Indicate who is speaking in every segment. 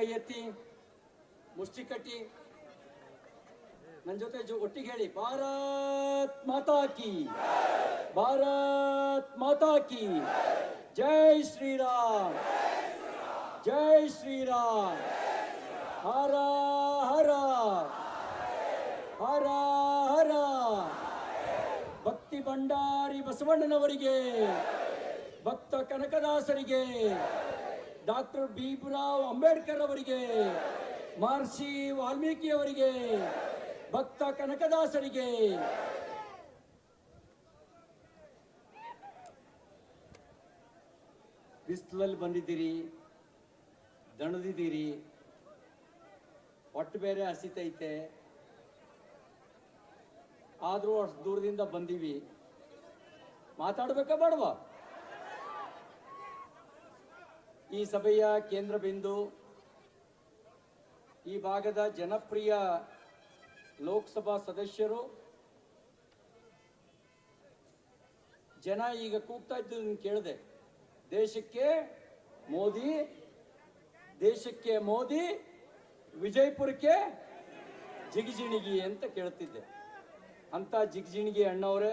Speaker 1: ಕೈ ಎತ್ತಿ ಮುಷ್ಟಿ ಕಟ್ಟಿ ನನ್ನ ಜೊತೆ ಒಟ್ಟಿಗೆ ಹೇಳಿ, ಭಾರತ್ ಮಾತಾ ಕಿ, ಭಾರತ್ ಮಾತಾ ಕಿ, ಜೈ ಶ್ರೀರಾಮ್ ಜೈ ಶ್ರೀರಾಮ್, ಹರ ಹರ ಹರ ಹರ. ಭಕ್ತಿ ಭಂಡಾರಿ ಬಸವಣ್ಣನವರಿಗೆ, ಭಕ್ತ ಕನಕದಾಸರಿಗೆ ಡಾಕ್ಟರ್ ಭೀಮರಾವ್ ಅಂಬೇಡ್ಕರ್ ಅವರಿಗೆ, ಮಹರ್ಷಿ ವಾಲ್ಮೀಕಿ ಅವರಿಗೆ, ಭಕ್ತ ಕನಕದಾಸರಿಗೆ. ಬಿಸಿಲಲ್ಲಿ ಬಂದಿದ್ದೀರಿ, ದಣದಿದ್ದೀರಿ ಒಟ್ಟು ಬೇರೆ ಹಸಿತೈತೆ. ಆದರೂ ಅಷ್ಟು ದೂರದಿಂದ ಬಂದೀವಿ. ಮಾತಾಡ್ಬೇಕಾ ಬೇಡವಾ? ಈ ಸಭೆಯ ಕೇಂದ್ರ ಬಿಂದು ಈ ಭಾಗದ ಜನಪ್ರಿಯ ಲೋಕಸಭಾ ಸದಸ್ಯರು. ಜನ ಈಗ ಕೂಗ್ತಾ ಇದ್ದು ಕೇಳಿದೆ. ದೇಶಕ್ಕೆ ಮೋದಿ ದೇಶಕ್ಕೆ ಮೋದಿ, ವಿಜಯಪುರಕ್ಕೆ ಜಿಗಿಜಿಣಿಗಿ ಅಂತ ಕೇಳ್ತಿದ್ದೆ. ಅಂತ ಜಿಗಿಜಿಣಿಗಿ ಅಣ್ಣವ್ರೆ,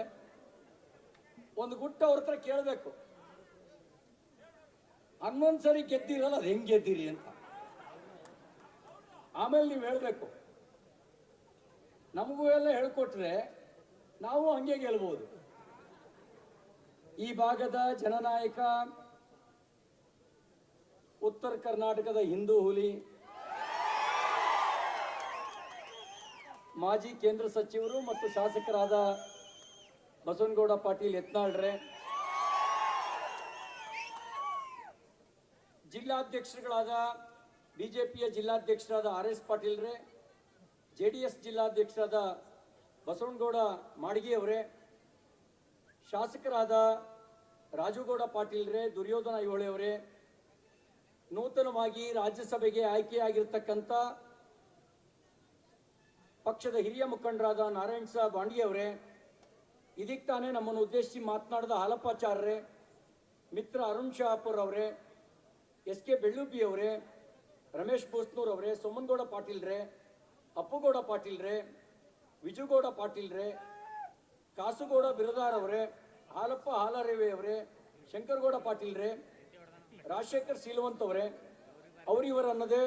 Speaker 1: ಒಂದು ಗುಟ್ಟ ಅವ್ರ ಹತ್ರ ಕೇಳಬೇಕು. ಹನ್ನೊಂದು ಸರಿ ಗೆದ್ದಿರಲ್ಲ ಅದು ಹೆಂಗ್ ಗೆದ್ದಿರಿ ಅಂತ. ಆಮೇಲೆ ನೀವು ಹೇಳಬೇಕು. ನಮಗೂ ಎಲ್ಲ ಹೇಳ್ಕೊಟ್ರೆ ನಾವು ಹಂಗೆ ಗೆಲ್ಬೋದು. ಈ ಭಾಗದ ಜನನಾಯಕ ಉತ್ತರ ಕರ್ನಾಟಕದ ಹಿಂದೂ ಹುಲಿ, ಮಾಜಿ ಕೇಂದ್ರ ಸಚಿವರು ಮತ್ತು ಶಾಸಕರಾದ ಬಸವನಗೌಡ ಪಾಟೀಲ್ ಯತ್ನಾಳ್ರೆ ಜಿಲ್ಲಾಧ್ಯಕ್ಷರುಗಳಾದ ಪಿಯ ಜಿಲ್ಲಾಧ್ಯಕ್ಷರಾದ ಆರ್ ಎಸ್ ಪಾಟೀಲ್ರೆ, ಜೆ ಡಿ ಎಸ್ ಜಿಲ್ಲಾಧ್ಯಕ್ಷರಾದ ಬಸವನಗೌಡ ಅವರೇ ಶಾಸಕರಾದ ರಾಜುಗೌಡ ಪಾಟೀಲ್ರೆ, ದುರ್ಯೋಧನ ಐಹೊಳೆ ಅವರೇ ನೂತನವಾಗಿ ರಾಜ್ಯಸಭೆಗೆ ಆಯ್ಕೆಯಾಗಿರ್ತಕ್ಕಂಥ ಪಕ್ಷದ ಹಿರಿಯ ಮುಖಂಡರಾದ ನಾರಾಯಣ್ ಸಾಹ್ ಬಾಂಡಿಯವರೇ ಇದಕ್ಕೆ ತಾನೇ ನಮ್ಮನ್ನು ಉದ್ದೇಶಿಸಿ ಮಾತನಾಡಿದ ಹಾಲಪ್ಪಾಚಾರ್ಯರೇ ಮಿತ್ರ ಅರುಣ್ ಶಹಾಪುರ್ ಅವರೇ ಎಸ್ ಕೆ ಬೆಳ್ಳುಬ್ಬಿ ಅವರೇ, ರಮೇಶ್ ಬೋಸ್ನೂರ್ ಅವರೇ, ಸೋಮನಗೌಡ ಪಾಟೀಲ್ರೇ ಅಪ್ಪುಗೌಡ ಪಾಟೀಲ್ರೇ ವಿಜುಗೌಡ ಪಾಟೀಲ್ರೇ ಕಾಸುಗೌಡ ಬಿರದಾರ್ ಅವರೇ, ಹಾಲಪ್ಪ ಹಾಲರೇವೆ ಅವರೇ, ಶಂಕರಗೌಡ ಪಾಟೀಲ್ರೇ ರಾಜಶೇಖರ್ ಸೀಲವಂತ್ ಅವರೇ. ಅವರಿವರನ್ನದೇ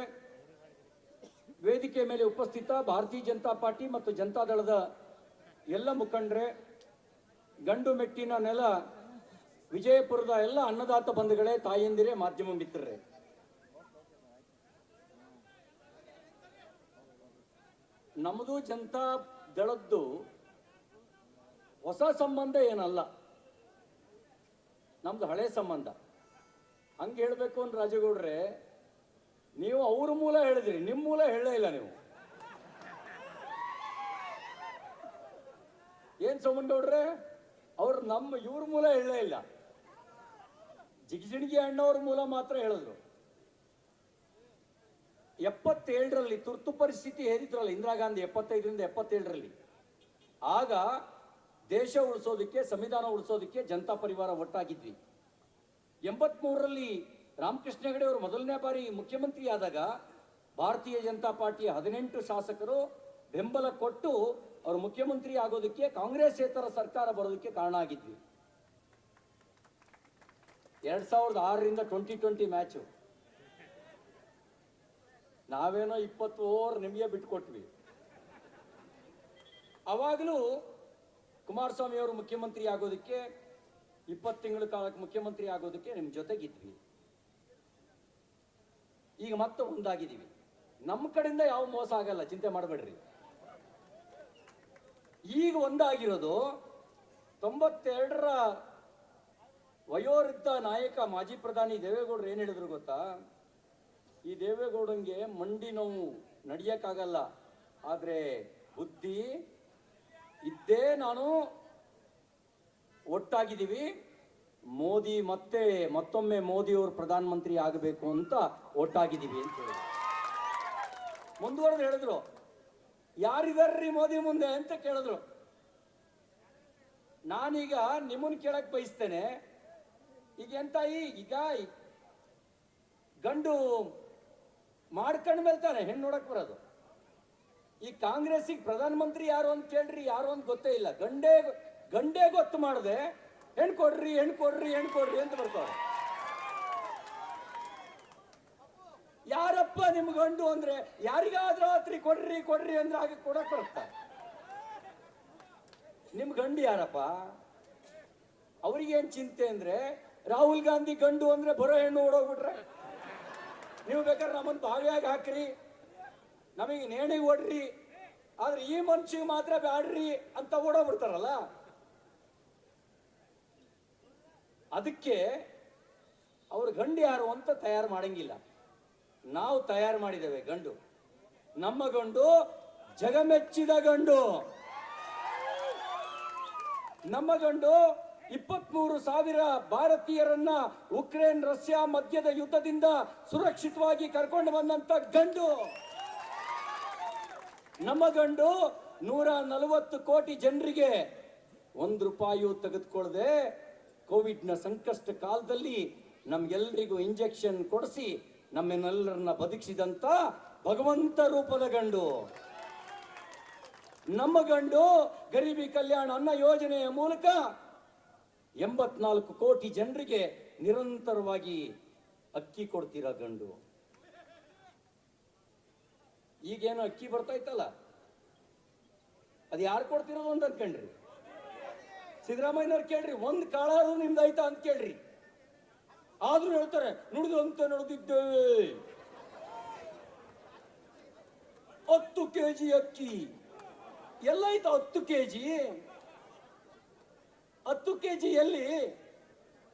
Speaker 1: ವೇದಿಕೆ ಮೇಲೆ ಉಪಸ್ಥಿತ ಭಾರತೀಯ ಜನತಾ ಪಾರ್ಟಿ ಮತ್ತು ಜನತಾದಳದ ಎಲ್ಲ ಮುಖಂಡರೇ, ಗಂಡು ಮೆಟ್ಟಿನ ನೆಲ ವಿಜಯಪುರದ ಎಲ್ಲ ಅನ್ನದಾತ ಬಂಧುಗಳೇ, ತಾಯಂದಿರೇ ಮಾಧ್ಯಮ ಮಿತ್ರರೇ ನಮ್ಮದು ಜನತಾ ದಳದ್ದು ಹೊಸ ಸಂಬಂಧ ಏನಲ್ಲ. ನಮ್ದು ಹಳೆ ಸಂಬಂಧ. ಹಂಗೆ ಹೇಳಬೇಕು ಅಂದ್ರೆ ರಾಜಗೌಡ್ರೆ, ನೀವು ಅವ್ರ ಮೂಲ ಹೇಳಿದ್ರಿ ನಿಮ್ಮ ಮೂಲ ಹೇಳೇ ಇಲ್ಲ ನೀವು. ಏನ್ ಸೋಮನಗೌಡ್ರೆ ಅವ್ರು ನಮ್ಮ ಇವ್ರ ಮೂಲ ಹೇಳೇ ಇಲ್ಲ. ಜಿಗಜಿಣಗಿ ಅಣ್ಣವ್ರ ಮೂಲ ಮಾತ್ರ ಹೇಳಿದ್ರು. ಎಪ್ಪತ್ತೇಳರಲ್ಲಿ ತುರ್ತು ಪರಿಸ್ಥಿತಿ ಹೇರಿದ್ರಲ್ಲ, ಇಂದಿರಾ ಗಾಂಧಿ ಎಪ್ಪತ್ತೈದರಿಂದ ಎಪ್ಪತ್ತೇಳರಲ್ಲಿ. ಆಗ ದೇಶ ಉಳಿಸೋದಕ್ಕೆ, ಸಂವಿಧಾನ ಉಳಿಸೋದಕ್ಕೆ ಜನತಾ ಪರಿವಾರ ಒಟ್ಟಾಗಿದ್ವಿ. ಎಂಬತ್ಮೂರರಲ್ಲಿ ರಾಮಕೃಷ್ಣ ಹೆಗಡೆ ಅವರು ಮೊದಲನೇ ಬಾರಿ ಮುಖ್ಯಮಂತ್ರಿ ಆದಾಗ ಭಾರತೀಯ ಜನತಾ ಪಾರ್ಟಿಯ ಹದಿನೆಂಟು ಶಾಸಕರು ಬೆಂಬಲ ಕೊಟ್ಟು ಅವರು ಮುಖ್ಯಮಂತ್ರಿ ಆಗೋದಕ್ಕೆ ಕಾಂಗ್ರೆಸ್ ಸರ್ಕಾರ ಬರೋದಕ್ಕೆ ಕಾರಣ ಆಗಿದ್ವಿ. ಎರಡ್ ಸಾವಿರದ ಆರರಿಂದ ಟ್ವೆಂಟಿ ಟ್ವೆಂಟಿ ಮ್ಯಾಚು ನಾವೇನೋ ಇಪ್ಪತ್ತು ಓವರ್ ನಿಮಗೆ ಬಿಟ್ಕೊಟ್ವಿ. ಅವಾಗಲೂ ಕುಮಾರಸ್ವಾಮಿ ಅವರು ಮುಖ್ಯಮಂತ್ರಿ ಆಗೋದಕ್ಕೆ, ಇಪ್ಪತ್ತು ತಿಂಗಳ ಕಾಲಕ್ಕೆ ಮುಖ್ಯಮಂತ್ರಿ ಆಗೋದಕ್ಕೆ ನಿಮ್ಮ ಜೊತೆಗಿದ್ವಿ. ಈಗ ಮತ್ತೆ ಒಂದಾಗಿದ್ದೀವಿ. ನಮ್ಮ ಕಡೆಯಿಂದ ಯಾವ ಮೋಸ ಆಗಲ್ಲ, ಚಿಂತೆ ಮಾಡಬೇಡ್ರಿ. ಈಗ ಒಂದಾಗಿರೋದು ತೊಂಬತ್ತೆರಡರ ವಯೋವೃದ್ಧ ನಾಯಕ ಮಾಜಿ ಪ್ರಧಾನಿ ದೇವೇಗೌಡರು ಏನು ಹೇಳಿದ್ರು ಗೊತ್ತಾ? ಈ ದೇವೇಗೌಡಂಗೆ ಮಂಡಿ ನೋವು ನಡಿಯಕ್ಕಾಗಲ್ಲ. ಆದರೆ ಬುದ್ಧಿ ಇದ್ದೇ ನಾನು ಒಟ್ಟಾಗಿದ್ದೀವಿ. ಮೋದಿ ಮತ್ತೆ ಮತ್ತೊಮ್ಮೆ ಮೋದಿ ಅವರು ಪ್ರಧಾನಮಂತ್ರಿ ಆಗಬೇಕು ಅಂತ ಒಟ್ಟಾಗಿದ್ದೀವಿ ಅಂತ ಹೇಳಿದ್ರು. ಮುಂದುವರೆದು ಹೇಳಿದ್ರು. ಯಾರಿದಾರ್ರಿ ಮೋದಿ ಮುಂದೆ ಅಂತ ಕೇಳಿದ್ರು. ನಾನೀಗ ನಿಮ್ಮನ್ನು ಕೇಳಕ್ ಬಯಸ್ತೇನೆ. ಈಗ ಎಂತ ಈಗ ಗಂಡು ಮಾಡ್ಕೊಂಡು ಮೇಲೆ ತಾನೆ ಹೆಣ್ಣು ನೋಡಕ್ ಬರೋದು. ಈ ಕಾಂಗ್ರೆಸ್ಸಿಗೆ ಪ್ರಧಾನಮಂತ್ರಿ ಯಾರು ಅಂತ ಕೇಳ್ರಿ, ಯಾರು ಅಂತ ಗೊತ್ತೇ ಇಲ್ಲ. ಗಂಡೇ ಗಂಡೇ ಗೊತ್ತು ಮಾಡದೆ ಹೆಣ್ ಕೊಡ್ರಿ ಹೆಣ್ ಕೊಡ್ರಿ ಹೆಣ್ ಕೊಡ್ರಿ ಅಂತ ಬರ್ತಾರೆ ಯಾರಪ್ಪ ನಿಮ್ ಗಂಡು ಅಂದ್ರೆ, ಯಾರಿಗಾದ್ರೂ ಆತ್ರಿ ಕೊಡ್ರಿ ಕೊಡ್ರಿ ಅಂದ್ರೆ ಹಾಗೆ ಕೊಡಕ್ ಬರ್ತಾರೆ ನಿಮ್ ಗಂಡು ಯಾರಪ್ಪ? ಅವ್ರಿಗೇನ್ ಚಿಂತೆ ಅಂದ್ರೆ ರಾಹುಲ್ ಗಾಂಧಿ ಗಂಡು ಅಂದ್ರೆ ಬರೋ ಹೆಣ್ಣು ಓಡೋಗ್ಬಿಟ್ರೆ. ನೀವು ಬೇಕಾದ್ರೆ ನಮ್ಮನ್ನ ಬಾವಿಯಾಗಿ ಹಾಕ್ರಿ. ನಮಗೆ ನೇಣಿಗೆ ಓಡ್ರಿ ಆದ್ರೆ ಈ ಮನುಷ್ಯ ಮಾತ್ರ ಬ್ಯಾಡ್ರಿ ಅಂತ ಓಡೋಗ್ಬಿಡ್ತಾರಲ್ಲ. ಅದಕ್ಕೆ ಅವ್ರ ಗಂಡು ಯಾರು ಅಂತ ತಯಾರು ಮಾಡಂಗಿಲ್ಲ. ನಾವು ತಯಾರು ಮಾಡಿದ್ದೇವೆ ಗಂಡು. ನಮ್ಮ ಗಂಡು ಜಗಮೆಚ್ಚಿದ ಗಂಡು. ನಮ್ಮ ಗಂಡು ಇಪ್ಪತ್ಮೂರು ಸಾವಿರ ಭಾರತೀಯರನ್ನ ಉಕ್ರೇನ್, ರಷ್ಯಾ ಮಧ್ಯದ ಯುದ್ಧದಿಂದ ಸುರಕ್ಷಿತವಾಗಿ ಕರ್ಕೊಂಡು ಬಂದಂತ ಗಂಡು. ನಮ್ಮ ಗಂಡು ನೂರ ನಲವತ್ತು ಕೋಟಿ ಜನರಿಗೆ ಒಂದು ರೂಪಾಯು ತೆಗೆದುಕೊಳ್ಳದೆ ಕೋವಿಡ್ನ ಸಂಕಷ್ಟ ಕಾಲದಲ್ಲಿ ನಮ್ಗೆಲ್ಲರಿಗೂ ಇಂಜೆಕ್ಷನ್ ಕೊಡಿಸಿ ನಮ್ಮನ್ನೆಲ್ಲರನ್ನ ಬದುಕಿಸಿದಂತ ಭಗವಂತ ರೂಪದ ಗಂಡು. ನಮ್ಮ ಗಂಡು ಗರೀಬಿ ಕಲ್ಯಾಣ ಅನ್ನ ಯೋಜನೆಯ ಮೂಲಕ ಎಂಬತ್ನಾಲ್ಕು ಕೋಟಿ ಜನರಿಗೆ ನಿರಂತರವಾಗಿ ಅಕ್ಕಿ ಕೊಡ್ತೀರ ಗಂಡು? ಈಗೇನು ಅಕ್ಕಿ ಬರ್ತಾ ಇತ್ತಲ್ಲ? ಅದು ಯಾರು ಕೊಡ್ತಿರೋದು ಅಂತ ಅನ್ಕೊಂಡ್ರಿ. ಸಿದ್ದರಾಮಯ್ಯನವ್ರು ಕೇಳ್ರಿ, ಒಂದು ಕಾಳಾದ್ರೂ ನಿಮ್ದಾಯ್ತಾ ಅಂತ ಕೇಳ್ರಿ. ಆದ್ರೂ ಹೇಳ್ತಾರೆ ನುಡಿದು ಅಂತ ನಡೆದಿದ್ದೇವೆ ಹತ್ತು ಕೆಜಿ ಅಕ್ಕಿ. ಎಲ್ಲಾಯ್ತು ಹತ್ತು ಕೆಜಿ? ಹತ್ತು ಕೆ ಜಿಯಲ್ಲಿ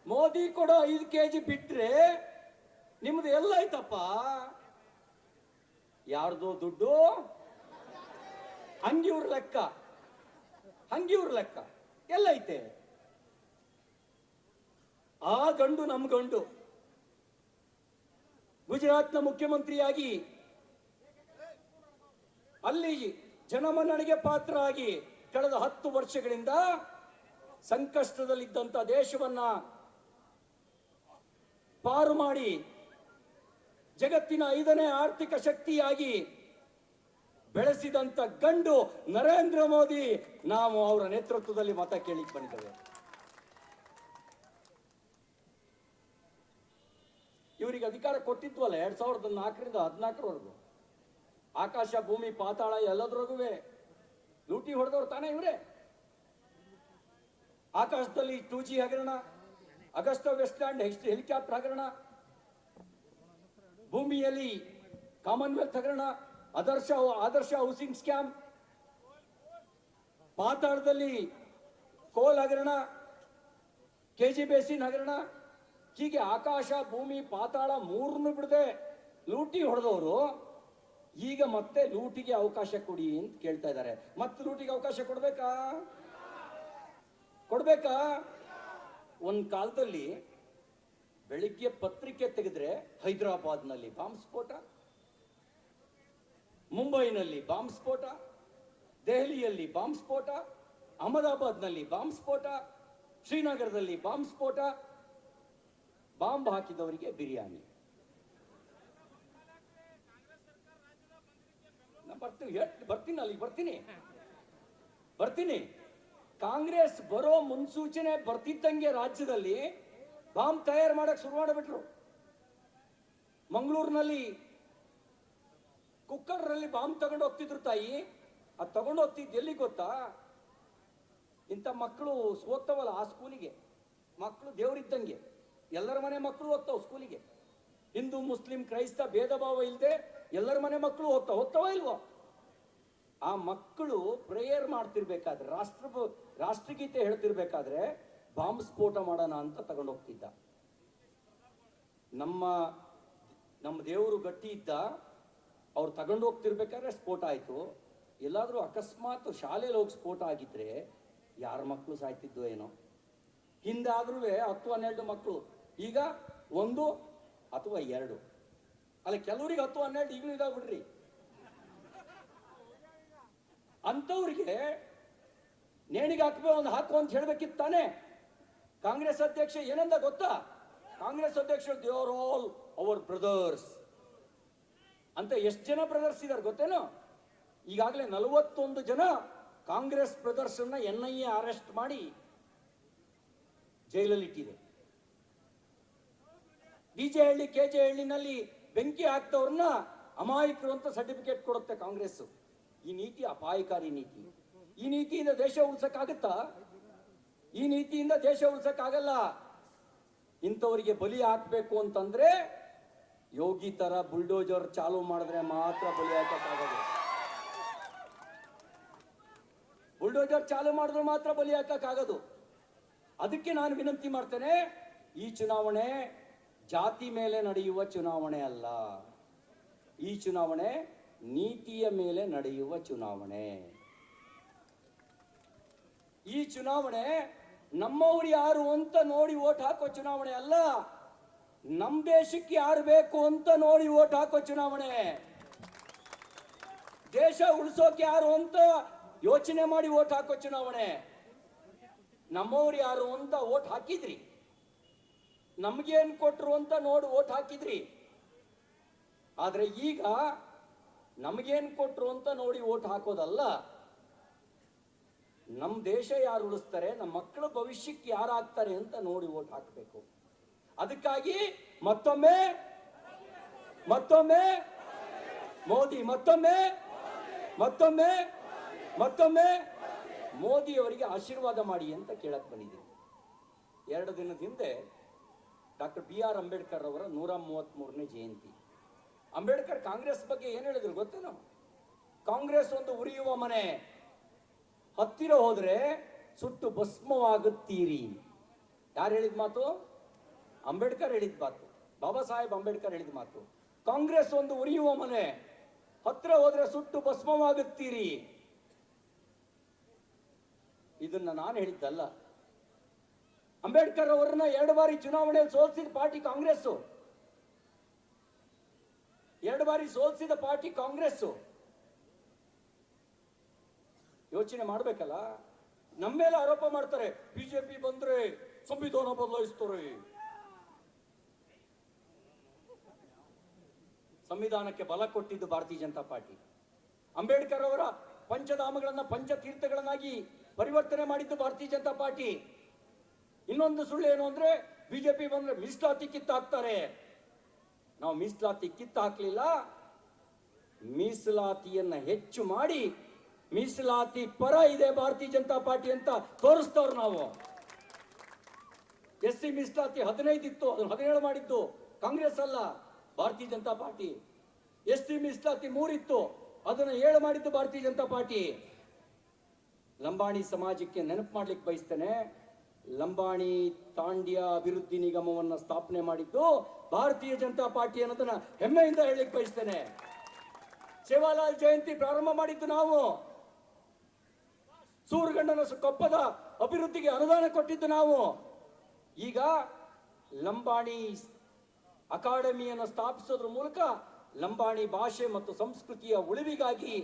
Speaker 1: ಮೋದಿ ಕೊಡೋ ಐದು ಕೆಜಿ ಬಿಟ್ರೆ ನಿಮ್ದು ಎಲ್ಲಾಯ್ತಪ್ಪ ಯಾರ್ದೋ ದುಡ್ಡು? ಹಂಗಿವ್ರ ಲೆಕ್ಕ. ಹಂಗಿವ್ರ ಲೆಕ್ಕ. ಎಲ್ಲೈತೆ ಆ ಗಂಡು ನಮ್ ಗಂಡು. ಗುಜರಾತ್ನ ಮುಖ್ಯಮಂತ್ರಿಯಾಗಿ, ಅಲ್ಲಿ ಜನಮನ್ನಣೆಗೆ ಪಾತ್ರ ಆಗಿ ಕಳೆದ ಹತ್ತು ವರ್ಷಗಳಿಂದ ಸಂಕಷ್ಟದಲ್ಲಿದ್ದಂತ ದೇಶವನ್ನ ಪಾರು ಮಾಡಿ ಜಗತ್ತಿನ ಐದನೇ ಆರ್ಥಿಕ ಶಕ್ತಿಯಾಗಿ ಬೆಳೆಸಿದಂತ ಗಂಡು ನರೇಂದ್ರ ಮೋದಿ ನಾವು ಅವರ ನೇತೃತ್ವದಲ್ಲಿ ಮತ ಕೇಳಿಕ್ ಬಂದಿದ್ದೇವೆ. ಇವರಿಗೆ ಅಧಿಕಾರ ಕೊಟ್ಟಿದ್ವಲ್ಲ ಎರಡ್ ಸಾವಿರದ ನಾಲ್ಕರಿಂದ ಹದಿನಾಲ್ಕರವರೆಗೂ. ಆಕಾಶ, ಭೂಮಿ, ಪಾತಾಳ ಎಲ್ಲದ್ರೊಳಗೂ ಲೂಟಿ ಹೊಡೆದವ್ರು ತಾನೇ ಇವರೇ. ಆಕಾಶದಲ್ಲಿ ಟೂ ಜಿ ಹಗರಣ ಅಗಸ್ಟ ವೆಸ್ಟ್ಲ್ಯಾಂಡ್ ಹೆಲಿಕಾಪ್ಟರ್ ಹಗರಣ, ಭೂಮಿಯಲ್ಲಿ ಕಾಮನ್ವೆಲ್ತ್ ಹಗರಣ, ಆದರ್ಶ ಆದರ್ಶ ಹೌಸಿಂಗ್ ಸ್ಕ್ಯಾಮ್ ಪಾತಾಳದಲ್ಲಿ ಕೋಲ್ ಹಗರಣ ಕೆ ಜಿ ಬೇಸಿನ್ ಹಗರಣ, ಹೀಗೆ ಆಕಾಶ, ಭೂಮಿ, ಪಾತಾಳ ಮೂರನ್ನು ಬಿಡದೆ ಲೂಟಿ ಹೊಡೆದವರು, ಈಗ ಮತ್ತೆ ಲೂಟಿಗೆ ಅವಕಾಶ ಕೊಡಿ ಅಂತ ಕೇಳ್ತಾ ಇದ್ದಾರೆ. ಮತ್ತೆ ಲೂಟಿಗೆ ಅವಕಾಶ ಕೊಡ್ಬೇಕಾ? ಕೊಡ್ಬೇಕಾ? ಒಂದ್ ಕಾಲದಲ್ಲಿ ಬೆಳಿಗ್ಗೆ ಪತ್ರಿಕೆ ತೆಗೆದ್ರೆ ಹೈದರಾಬಾದ್ನಲ್ಲಿ ಬಾಂಬ್ ಸ್ಫೋಟ, ಮುಂಬೈನಲ್ಲಿ ಬಾಂಬ್ ಸ್ಫೋಟ, ದೆಹಲಿಯಲ್ಲಿ ಬಾಂಬ್ ಸ್ಫೋಟ, ಅಹಮದಾಬಾದ್ನಲ್ಲಿ ಬಾಂಬ್ ಸ್ಫೋಟ, ಶ್ರೀನಗರದಲ್ಲಿ ಬಾಂಬ್ ಸ್ಫೋಟ, ಬಾಂಬ್ ಹಾಕಿದವರಿಗೆ ಬಿರಿಯಾನಿ. ಬರ್ತೀನಿ ಬರ್ತೀನಿ ಅಲ್ಲಿಗೆ ಬರ್ತೀನಿ. ಬರ್ತೀನಿ. ಕಾಂಗ್ರೆಸ್ ಬರೋ ಮುನ್ಸೂಚನೆ ಬರ್ತಿದ್ದಂಗೆ ರಾಜ್ಯದಲ್ಲಿ ಬಾಂಬ್ ತಯಾರು ಮಾಡಕ್ ಶುರು ಮಾಡಿಬಿಟ್ರು. ಮಂಗಳೂರಿನಲ್ಲಿ ಕುಕ್ಕರ್ನಲ್ಲಿ ಬಾಂಬ್ ತಗೊಂಡು ಹೋಗ್ತಿದ್ರು ತಾಯಿ. ಅದು ತಗೊಂಡು ಹೋಗ್ತಿದ್ದು ಎಲ್ಲಿ ಗೊತ್ತಾ? ಇಂಥ ಮಕ್ಕಳು ಹೋಗ್ತಾವಲ್ಲ ಆ ಸ್ಕೂಲಿಗೆ. ಮಕ್ಕಳು ದೇವರಿದ್ದಂಗೆ. ಎಲ್ಲರ ಮನೆ ಮಕ್ಕಳು ಹೋಗ್ತಾವ ಸ್ಕೂಲಿಗೆ. ಹಿಂದೂ, ಮುಸ್ಲಿಂ, ಕ್ರೈಸ್ತ ಭೇದ ಭಾವ ಇಲ್ಲದೆ ಎಲ್ಲರ ಮನೆ ಮಕ್ಕಳು ಹೋಗ್ತಾವ. ಹೋಗ್ತಾವ ಇಲ್ವೋ? ಆ ಮಕ್ಕಳು ಪ್ರೇಯರ್ ಮಾಡ್ತಿರ್ಬೇಕಾದ್ರೆ, ರಾಷ್ಟ್ರ ರಾಷ್ಟ್ರಗೀತೆ ಹೇಳ್ತಿರ್ಬೇಕಾದ್ರೆ, ಬಾಂಬ್ ಸ್ಫೋಟ ಮಾಡೋಣ ಅಂತ ತಗೊಂಡು ಹೋಗ್ತಿದ್ದ. ನಮ್ಮ ನಮ್ಮ ದೇವರು ಗಟ್ಟಿ ಇದ್ದ, ಅವ್ರು ತಗೊಂಡು ಹೋಗ್ತಿರ್ಬೇಕಾದ್ರೆ ಸ್ಫೋಟ ಆಯ್ತು. ಎಲ್ಲಾದ್ರೂ ಅಕಸ್ಮಾತ್ ಶಾಲೆಯಲ್ಲಿ ಹೋಗಿ ಸ್ಫೋಟ ಆಗಿದ್ರೆ, ಯಾರ ಮಕ್ಕಳು ಸಾಯ್ತಿದ್ವು ಏನೋ. ಹಿಂದಾದ್ರೂ ಹತ್ತು ಹನ್ನೆರಡು ಮಕ್ಕಳು ಈಗ ಒಂದು ಅಥವಾ ಎರಡು. ಅಲ್ಲ, ಕೆಲವರಿಗೆ ಹತ್ತು ಹನ್ನೆರಡು ಈಗಲೂ ಇದಾವ್ ಬಿಡ್ರಿ ಅಂಥವ್ರಿಗೆ ನೇಣಿಗೆ ಹಾಕ್ಬೇಕು ಒಂದು ಹಾಕು ಅಂತ ಹೇಳ್ಬೇಕಿತ್ತು ತಾನೆ. ಕಾಂಗ್ರೆಸ್ ಅಧ್ಯಕ್ಷ ಏನಂದ ಗೊತ್ತಾ? ಕಾಂಗ್ರೆಸ್ ಅಧ್ಯಕ್ಷ ದೇವರ್ ಆಲ್ ಅವರ್ ಬ್ರದರ್ಸ್ ಅಂತ ಎಷ್ಟು ಜನ ಬ್ರದರ್ಸ್ ಇದ್ದಾರೆ ಗೊತ್ತೇನೋ? ಈಗಾಗಲೇ ನಲವತ್ತೊಂದು ಜನ Congress brothers N I A arrest ಮಾಡಿ ಜೈಲಲ್ಲಿ ಇಟ್ಟಿದೆ ಡಿಜೆ ಹಳ್ಳಿ, ಕೆ ಜೆ ಹಳ್ಳಿನಲ್ಲಿ ಬೆಂಕಿ ಹಾಕ್ತವ್ರನ್ನ ಅಮಾಯಕರು ಅಂತ ಸರ್ಟಿಫಿಕೇಟ್ ಕೊಡುತ್ತೆ ಕಾಂಗ್ರೆಸ್ ಈ ನೀತಿ ಅಪಾಯಕಾರಿ ನೀತಿ. ಈ ನೀತಿಯಿಂದ ದೇಶ ಉಳ್ಸಕ್ಕಾಗತ್ತಾ? ಈ ನೀತಿಯಿಂದ ದೇಶ ಉಳ್ಸಕ್ಕಾಗಲ್ಲ. ಇಂಥವರಿಗೆ ಬಲಿ ಹಾಕ್ಬೇಕು ಅಂತಂದ್ರೆ ಯೋಗಿ ತರ ಬುಲ್ಡೋಜರ್ ಚಾಲು ಮಾಡಿದ್ರೆ ಮಾತ್ರ ಬಲಿ ಹಾಕಕ್ಕಾಗೋದು. ಬುಲ್ಡೋಜರ್ ಚಾಲು ಮಾಡಿದ್ರೆ ಮಾತ್ರ ಬಲಿ ಹಾಕಕ್ಕಾಗೋದು. ಅದಕ್ಕೆ ನಾನು ವಿನಂತಿ ಮಾಡ್ತೇನೆ, ಈ ಚುನಾವಣೆ ಜಾತಿ ಮೇಲೆ ನಡೆಯುವ ಚುನಾವಣೆ ಅಲ್ಲ. ಈ ಚುನಾವಣೆ ನೀತಿಯ ಮೇಲೆ ನಡೆಯುವ ಚುನಾವಣೆ. ಈ ಚುನಾವಣೆ ನಮ್ಮವ್ರು ಯಾರು ಅಂತ ನೋಡಿ ಓಟ್ ಹಾಕೋ ಚುನಾವಣೆ ಅಲ್ಲ ನಮ್ಮ ದೇಶಕ್ಕೆ ಯಾರು ಬೇಕು ಅಂತ ನೋಡಿ ಓಟ್ ಹಾಕೋ ಚುನಾವಣೆ. ದೇಶ ಉಳಿಸೋಕೆ ಯಾರು ಅಂತ ಯೋಚನೆ ಮಾಡಿ ಓಟ್ ಹಾಕೋ ಚುನಾವಣೆ. ನಮ್ಮವ್ರು ಯಾರು ಅಂತ ಓಟ್ ಹಾಕಿದ್ರಿ? ನಮ್ಗೇನ್ ಕೊಟ್ರು ಅಂತ ನೋಡಿ ಓಟ್ ಹಾಕಿದ್ರಿ? ಆದ್ರೆ ಈಗ ನಮಗೇನ್ ಕೊಟ್ರು ಅಂತ ನೋಡಿ ಓಟ್ ಹಾಕೋದಲ್ಲ. ನಮ್ಮ ದೇಶ ಯಾರು ಉಳಿಸ್ತಾರೆ ನಮ್ಮ ಮಕ್ಕಳ ಭವಿಷ್ಯಕ್ಕೆ ಯಾರು ಆಗ್ತಾರೆ ಅಂತ ನೋಡಿ ಓಟ್ ಹಾಕಬೇಕು. ಅದಕ್ಕಾಗಿ ಮತ್ತೊಮ್ಮೆ ಮತ್ತೊಮ್ಮೆ, ಮೋದಿ, ಮತ್ತೊಮ್ಮೆ ಮತ್ತೊಮ್ಮೆ ಮತ್ತೊಮ್ಮೆ, ಮೋದಿ ಅವರಿಗೆ ಆಶೀರ್ವಾದ ಮಾಡಿ ಅಂತ ಕೇಳಕ್ ಬಂದಿದ್ದೀನಿ. ಎರಡು ದಿನದ ಹಿಂದೆ ಡಾಕ್ಟರ್ ಬಿ ಆರ್ ಅಂಬೇಡ್ಕರ್ ಅವರ ನೂರ ಮೂವತ್ತ್ ಮೂರನೇ ಜಯಂತಿ. ಅಂಬೇಡ್ಕರ್ ಕಾಂಗ್ರೆಸ್ ಬಗ್ಗೆ ಏನು ಹೇಳಿದ್ರು ಗೊತ್ತೇನು? ಕಾಂಗ್ರೆಸ್ ಒಂದು ಉರಿಯುವ ಮನೆ. ಹತ್ತಿರ ಹೋದ್ರೆ ಸುಟ್ಟು ಭಸ್ಮವಾಗುತ್ತೀರಿ. ಯಾರು ಹೇಳಿದ ಮಾತು? ಅಂಬೇಡ್ಕರ್ ಹೇಳಿದ ಮಾತು. ಬಾಬಾ ಸಾಹೇಬ್ ಅಂಬೇಡ್ಕರ್ ಹೇಳಿದ ಮಾತು. ಕಾಂಗ್ರೆಸ್ ಒಂದು ಉರಿಯುವ ಮನೆ. ಹತ್ತಿರ ಹೋದ್ರೆ ಸುಟ್ಟು ಭಸ್ಮವಾಗುತ್ತೀರಿ. ಇದನ್ನ ನಾನು ಹೇಳಿದ್ದಲ್ಲ. ಅಂಬೇಡ್ಕರ್ ಅವರನ್ನ ಎರಡು ಬಾರಿ ಚುನಾವಣೆಯಲ್ಲಿ ಸೋಲಿಸಿದ ಪಾರ್ಟಿ ಕಾಂಗ್ರೆಸ್ ಎರಡು ಬಾರಿ ಸೋಲ್ಸಿದ ಪಾರ್ಟಿ ಕಾಂಗ್ರೆಸ್ ಯೋಚನೆ ಮಾಡ್ಬೇಕಲ್ಲ? ನಮ್ಮ ಮೇಲೆ ಆರೋಪ ಮಾಡ್ತಾರೆ, ಬಿಜೆಪಿ ಬಂದ್ರೆ ಸಂವಿಧಾನ ಬದಲಾಯಿಸ್ತಾರೆ. ಸಂವಿಧಾನಕ್ಕೆ ಬಲ ಕೊಟ್ಟಿದ್ದು ಭಾರತೀಯ ಜನತಾ ಪಾರ್ಟಿ. ಅಂಬೇಡ್ಕರ್ ಅವರ ಪಂಚಧಾಮಗಳನ್ನ, ಪಂಚತೀರ್ಥಗಳನ್ನಾಗಿ ಪರಿವರ್ತನೆ ಮಾಡಿದ್ದು ಭಾರತೀಯ ಜನತಾ ಪಾರ್ಟಿ. ಇನ್ನೊಂದು ಸುಳ್ಳು ಏನು ಅಂದ್ರೆ, ಬಿಜೆಪಿ ಬಂದ್ರೆ ಮಿಸ್ಟಾತಿ ಕಿತ್ತು ಹಾಕ್ತಾರೆ ನಾವು ಮೀಸಲಾತಿ ಕಿತ್ತು ಹಾಕ್ಲಿಲ್ಲ, ಮೀಸಲಾತಿಯನ್ನ ಹೆಚ್ಚು ಮಾಡಿ ಮೀಸಲಾತಿ ಪರ ಇದೆ ಭಾರತೀಯ ಜನತಾ ಪಾರ್ಟಿ ಅಂತ ತೋರಿಸ್ತವ್ರು ನಾವು. ಎಸ್ ಸಿ ಮೀಸಲಾತಿ ಹದಿನೈದು ಇತ್ತು, ಅದನ್ನು ಹದಿನೇಳು ಮಾಡಿದ್ದು ಕಾಂಗ್ರೆಸ್ ಅಲ್ಲ, ಭಾರತೀಯ ಜನತಾ ಪಾರ್ಟಿ. ಎಸ್ ಸಿ ಮೀಸಲಾತಿ ಮೂರಿತ್ತು ಅದನ್ನು ಏಳು ಮಾಡಿದ್ದು ಭಾರತೀಯ ಜನತಾ ಪಾರ್ಟಿ. ಲಂಬಾಣಿ ಸಮಾಜಕ್ಕೆ ನೆನಪು ಮಾಡ್ಲಿಕ್ಕೆ ಬಯಸ್ತೇನೆ ಲಂಬಾಣಿ ತಾಂಡ್ಯ ಅಭಿವೃದ್ಧಿ ನಿಗಮವನ್ನ ಸ್ಥಾಪನೆ ಮಾಡಿದ್ದು ಭಾರತೀಯ ಜನತಾ ಪಾರ್ಟಿ ಅನ್ನೋದನ್ನ ಹೆಮ್ಮೆಯಿಂದ ಹೇಳಿಕ್ ಬಯಸ್ತೇನೆ. ಸೇವಾಲಾಲ್ ಜಯಂತಿ ಪ್ರಾರಂಭ ಮಾಡಿದ್ದು ನಾವು. ಸೂರಗಣ್ಣನ ಕೊಪ್ಪದ ಅಭಿವೃದ್ಧಿಗೆ ಅನುದಾನ ಕೊಟ್ಟಿದ್ದು ನಾವು. ಈಗ ಲಂಬಾಣಿ ಅಕಾಡೆಮಿಯನ್ನು ಸ್ಥಾಪಿಸೋದ್ರ ಮೂಲಕ ಲಂಬಾಣಿ ಭಾಷೆ ಮತ್ತು ಸಂಸ್ಕೃತಿಯ ಉಳಿವಿಗಾಗಿ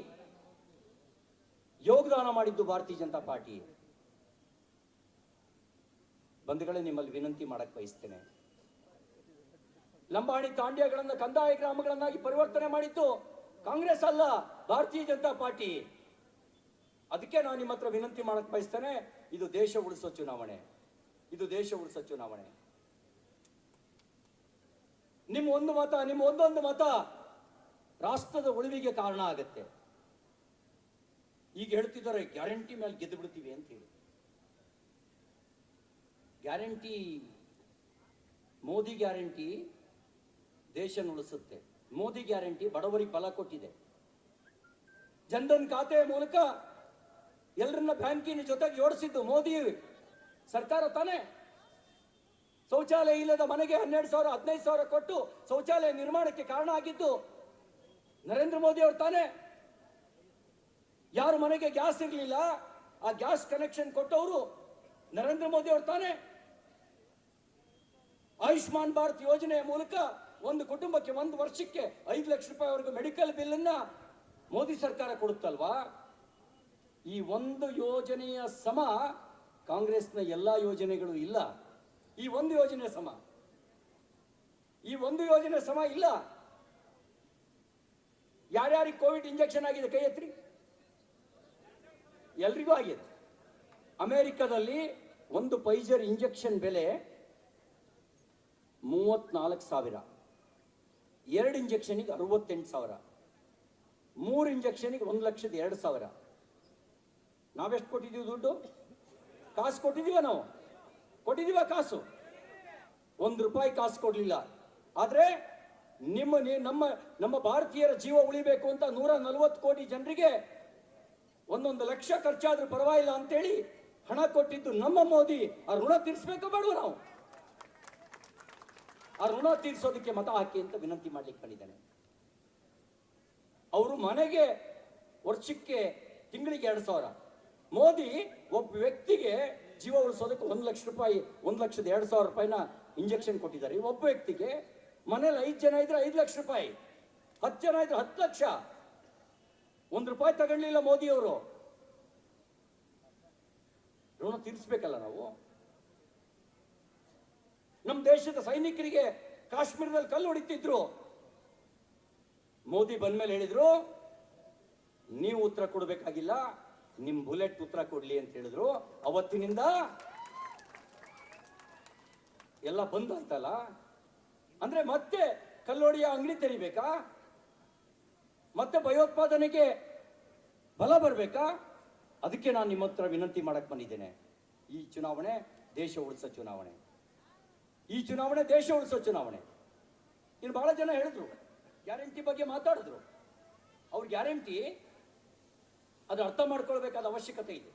Speaker 1: ಯೋಗದಾನ ಮಾಡಿದ್ದು ಭಾರತೀಯ ಜನತಾ ಪಾರ್ಟಿ. ಬಂಧುಗಳೇ ನಿಮ್ಮಲ್ಲಿ ವಿನಂತಿ ಮಾಡಕ್ ಬಯಸ್ತೇನೆ. ಲಂಬಾಣಿ ತಾಂಡ್ಯಗಳನ್ನ ಕಂದಾಯ ಗ್ರಾಮಗಳನ್ನಾಗಿ ಪರಿವರ್ತನೆ ಮಾಡಿದ್ದು ಕಾಂಗ್ರೆಸ್ ಅಲ್ಲ, ಭಾರತೀಯ ಜನತಾ ಪಾರ್ಟಿ. ಅದಕ್ಕೆ ನಾನು ನಿಮ್ಮ ಹತ್ರ ವಿನಂತಿ ಮಾಡಕ್ ಬಯಸ್ತೇನೆ, ಇದು ದೇಶ ಉಳಿಸೋ ಚುನಾವಣೆ. ಇದು ದೇಶ ಉಳಿಸೋ ಚುನಾವಣೆ. ನಿಮ್ಮ ಒಂದು ಮತ, ನಿಮ್ಮ ಒಂದೊಂದು ಮತ ರಾಷ್ಟ್ರದ ಉಳಿವಿಗೆ ಕಾರಣ ಆಗತ್ತೆ. ಈಗ ಹೇಳ್ತಿದ್ದಾರೆ ಗ್ಯಾರಂಟಿ ಮೇಲೆ ಗೆದ್ದು ಬಿಡ್ತೀವಿ ಅಂತ ಹೇಳಿ. ಗ್ಯಾರಂಟಿ, ಮೋದಿ ಗ್ಯಾರಂಟಿ ದೇಶ ಉಳಿಸುತ್ತೆ. ಮೋದಿ ಗ್ಯಾರಂಟಿ ಬಡವರಿಗೆ ಫಲ ಕೊಟ್ಟಿದೆ. ಜನ್ಧನ್ ಖಾತೆ ಮೂಲಕ ಎಲ್ಲರನ್ನ ಬ್ಯಾಂಕಿನ ಜೊತೆಗೆ ಜೋಡಿಸಿದ್ದು ಮೋದಿ. ಸರ್ಕಾರ ತಾನೇ. ಶೌಚಾಲಯ ಇಲ್ಲದ ಮನೆಗೆ ಹನ್ನೆರಡು ಸಾವಿರ, ಹದಿನೈದು ಸಾವಿರ ಕೊಟ್ಟು ಶೌಚಾಲಯ ನಿರ್ಮಾಣಕ್ಕೆ ಕಾರಣ ಆಗಿದ್ದು ನರೇಂದ್ರ ಮೋದಿ ಅವರು ತಾನೇ. ಯಾರು ಮನೆಗೆ ಗ್ಯಾಸ್ ಇರಲಿಲ್ಲ ಆ ಗ್ಯಾಸ್ ಕನೆಕ್ಷನ್ ಕೊಟ್ಟವರು ನರೇಂದ್ರ ಮೋದಿ ಅವರು ತಾನೇ. ಆಯುಷ್ಮಾನ್ ಭಾರತ್ ಯೋಜನೆಯ ಮೂಲಕ ಒಂದು ಕುಟುಂಬಕ್ಕೆ ಒಂದು ವರ್ಷಕ್ಕೆ ಐದು ಲಕ್ಷ ರೂಪಾಯಿವರೆಗೂ ಮೆಡಿಕಲ್ ಬಿಲ್ ಅನ್ನ ಮೋದಿ ಸರ್ಕಾರ ಕೊಡುತ್ತಲ್ವಾ? ಈ ಒಂದು ಯೋಜನೆಯ ಸಮ ಕಾಂಗ್ರೆಸ್ನ ಎಲ್ಲಾ ಯೋಜನೆಗಳು ಇಲ್ಲ. ಈ ಒಂದು ಯೋಜನೆ ಸಮ. ಈ ಒಂದು ಯೋಜನೆ ಸಮ ಇಲ್ಲ. ಯಾರ್ಯಾರಿಗೆ ಕೋವಿಡ್ ಇಂಜೆಕ್ಷನ್ ಆಗಿದೆ ಕೈ ಎತ್ರಿ ಎಲ್ರಿಗೂ ಆಗಿದೆ ಅಮೆರಿಕದಲ್ಲಿ ಒಂದು ಪೈಜರ್ ಇಂಜೆಕ್ಷನ್ ಬೆಲೆ ಮೂವತ್ನಾಲ್ಕು ಸಾವಿರ. ಎರಡು ಇಂಜೆಕ್ಷನಿಗೆ ಅರವತ್ತೆಂಟು ಸಾವಿರ. ಮೂರು ಇಂಜೆಕ್ಷನಿಗೆ ಒಂದು ಲಕ್ಷದ ಎರಡು ಸಾವಿರ. ನಾವೆಷ್ಟು ಕೊಟ್ಟಿದ್ದೀವಿ ದುಡ್ಡು? ಕಾಸು ಕೊಟ್ಟಿದ್ದೀವ ನಾವು? ಕೊಟ್ಟಿದ್ದೀವ ಕಾಸು? ಒಂದು ರೂಪಾಯಿ ಕಾಸು ಕೊಡಲಿಲ್ಲ. ಆದರೆ ನಿಮ್ಮ ನಮ್ಮ ನಮ್ಮ ಭಾರತೀಯರ ಜೀವ ಉಳಿಬೇಕು ಅಂತ ನೂರ ನಲವತ್ತು ಕೋಟಿ ಜನರಿಗೆ ಒಂದೊಂದು ಲಕ್ಷ ಖರ್ಚಾದ್ರೂ ಪರವಾಗಿಲ್ಲ ಅಂತೇಳಿ ಹಣ ಕೊಟ್ಟಿದ್ದು ನಮ್ಮ ಮೋದಿ. ಆ ಋಣ ತೀರಿಸ್ಬೇಕು ಬೇಡ ನಾವು? ಆ ಋಣ ತೀರಿಸೋದಕ್ಕೆ ಮತ ಹಾಕಿ ಅಂತ ವಿನಂತಿ ಮಾಡ್ಲಿಕ್ಕೆ ಬಂದಿದ್ದಾನೆ. ಅವರು ಮನೆಗೆ ವರ್ಷಕ್ಕೆ ತಿಂಗಳಿಗೆ ಎರಡು ಸಾವಿರ. ಮೋದಿ ಒಬ್ಬ ವ್ಯಕ್ತಿಗೆ ಜೀವ ಉಳಿಸೋದಕ್ಕೆ ಒಂದು ಲಕ್ಷ ರೂಪಾಯಿ, ಒಂದು ಲಕ್ಷದ ಎರಡು ಸಾವಿರ ರೂಪಾಯಿನ ಇಂಜೆಕ್ಷನ್ ಕೊಟ್ಟಿದ್ದಾರೆ. ಒಬ್ಬ ವ್ಯಕ್ತಿಗೆ ಮನೇಲಿ ಐದು ಜನ ಇದ್ರೆ ಐದು ಲಕ್ಷ ರೂಪಾಯಿ, ಹತ್ತು ಜನ ಇದ್ರೆ ಹತ್ತು ಲಕ್ಷ. ಒಂದು ರೂಪಾಯಿ ತಗೊಳ್ಳಿಲ್ಲ ಮೋದಿ ಅವರು ಋಣ ತೀರಿಸ್ಬೇಕಲ್ಲ ನಾವು? ನಮ್ಮ ದೇಶದ ಸೈನಿಕರಿಗೆ ಕಾಶ್ಮೀರದಲ್ಲಿ ಕಲ್ಲು ಹೊಡಿತಿದ್ರು. ಮೋದಿ ಬಂದ್ಮೇಲೆ ಹೇಳಿದ್ರು, ನೀವು ಉತ್ತರ ಕೊಡಬೇಕಾಗಿಲ್ಲ, ನಿಮ್ ಬುಲೆಟ್ ಉತ್ತರ ಕೊಡ್ಲಿ ಅಂತ ಹೇಳಿದ್ರು. ಅವತ್ತಿನಿಂದ ಎಲ್ಲ ಬಂದಾಯ್ತಲ್ಲ ಅಂದ್ರೆ ಮತ್ತೆ ಕಲ್ಲೋಡಿಯ ಅಂಗಡಿ ತೆರಿಬೇಕಾ? ಮತ್ತೆ ಭಯೋತ್ಪಾದನೆಗೆ ಬಲ ಬರಬೇಕಾ? ಅದಕ್ಕೆ ನಾನು ನಿಮ್ಮ ಹತ್ರ ವಿನಂತಿ ಮಾಡಕ್ ಬಂದಿದ್ದೇನೆ. ಈ ಚುನಾವಣೆ ದೇಶ ಉಳಿಸೋ ಚುನಾವಣೆ. ಈ ಚುನಾವಣೆ ದೇಶ ಉಳಿಸೋ ಚುನಾವಣೆ. ಇನ್ನು ಬಹಳ ಜನ ಹೇಳಿದ್ರು, ಗ್ಯಾರಂಟಿ ಬಗ್ಗೆ ಮಾತಾಡಿದ್ರು. ಅವ್ರ ಗ್ಯಾರಂಟಿ, ಅದು ಅರ್ಥ ಮಾಡ್ಕೊಳ್ಬೇಕಾದ ಅವಶ್ಯಕತೆ ಇದೆ.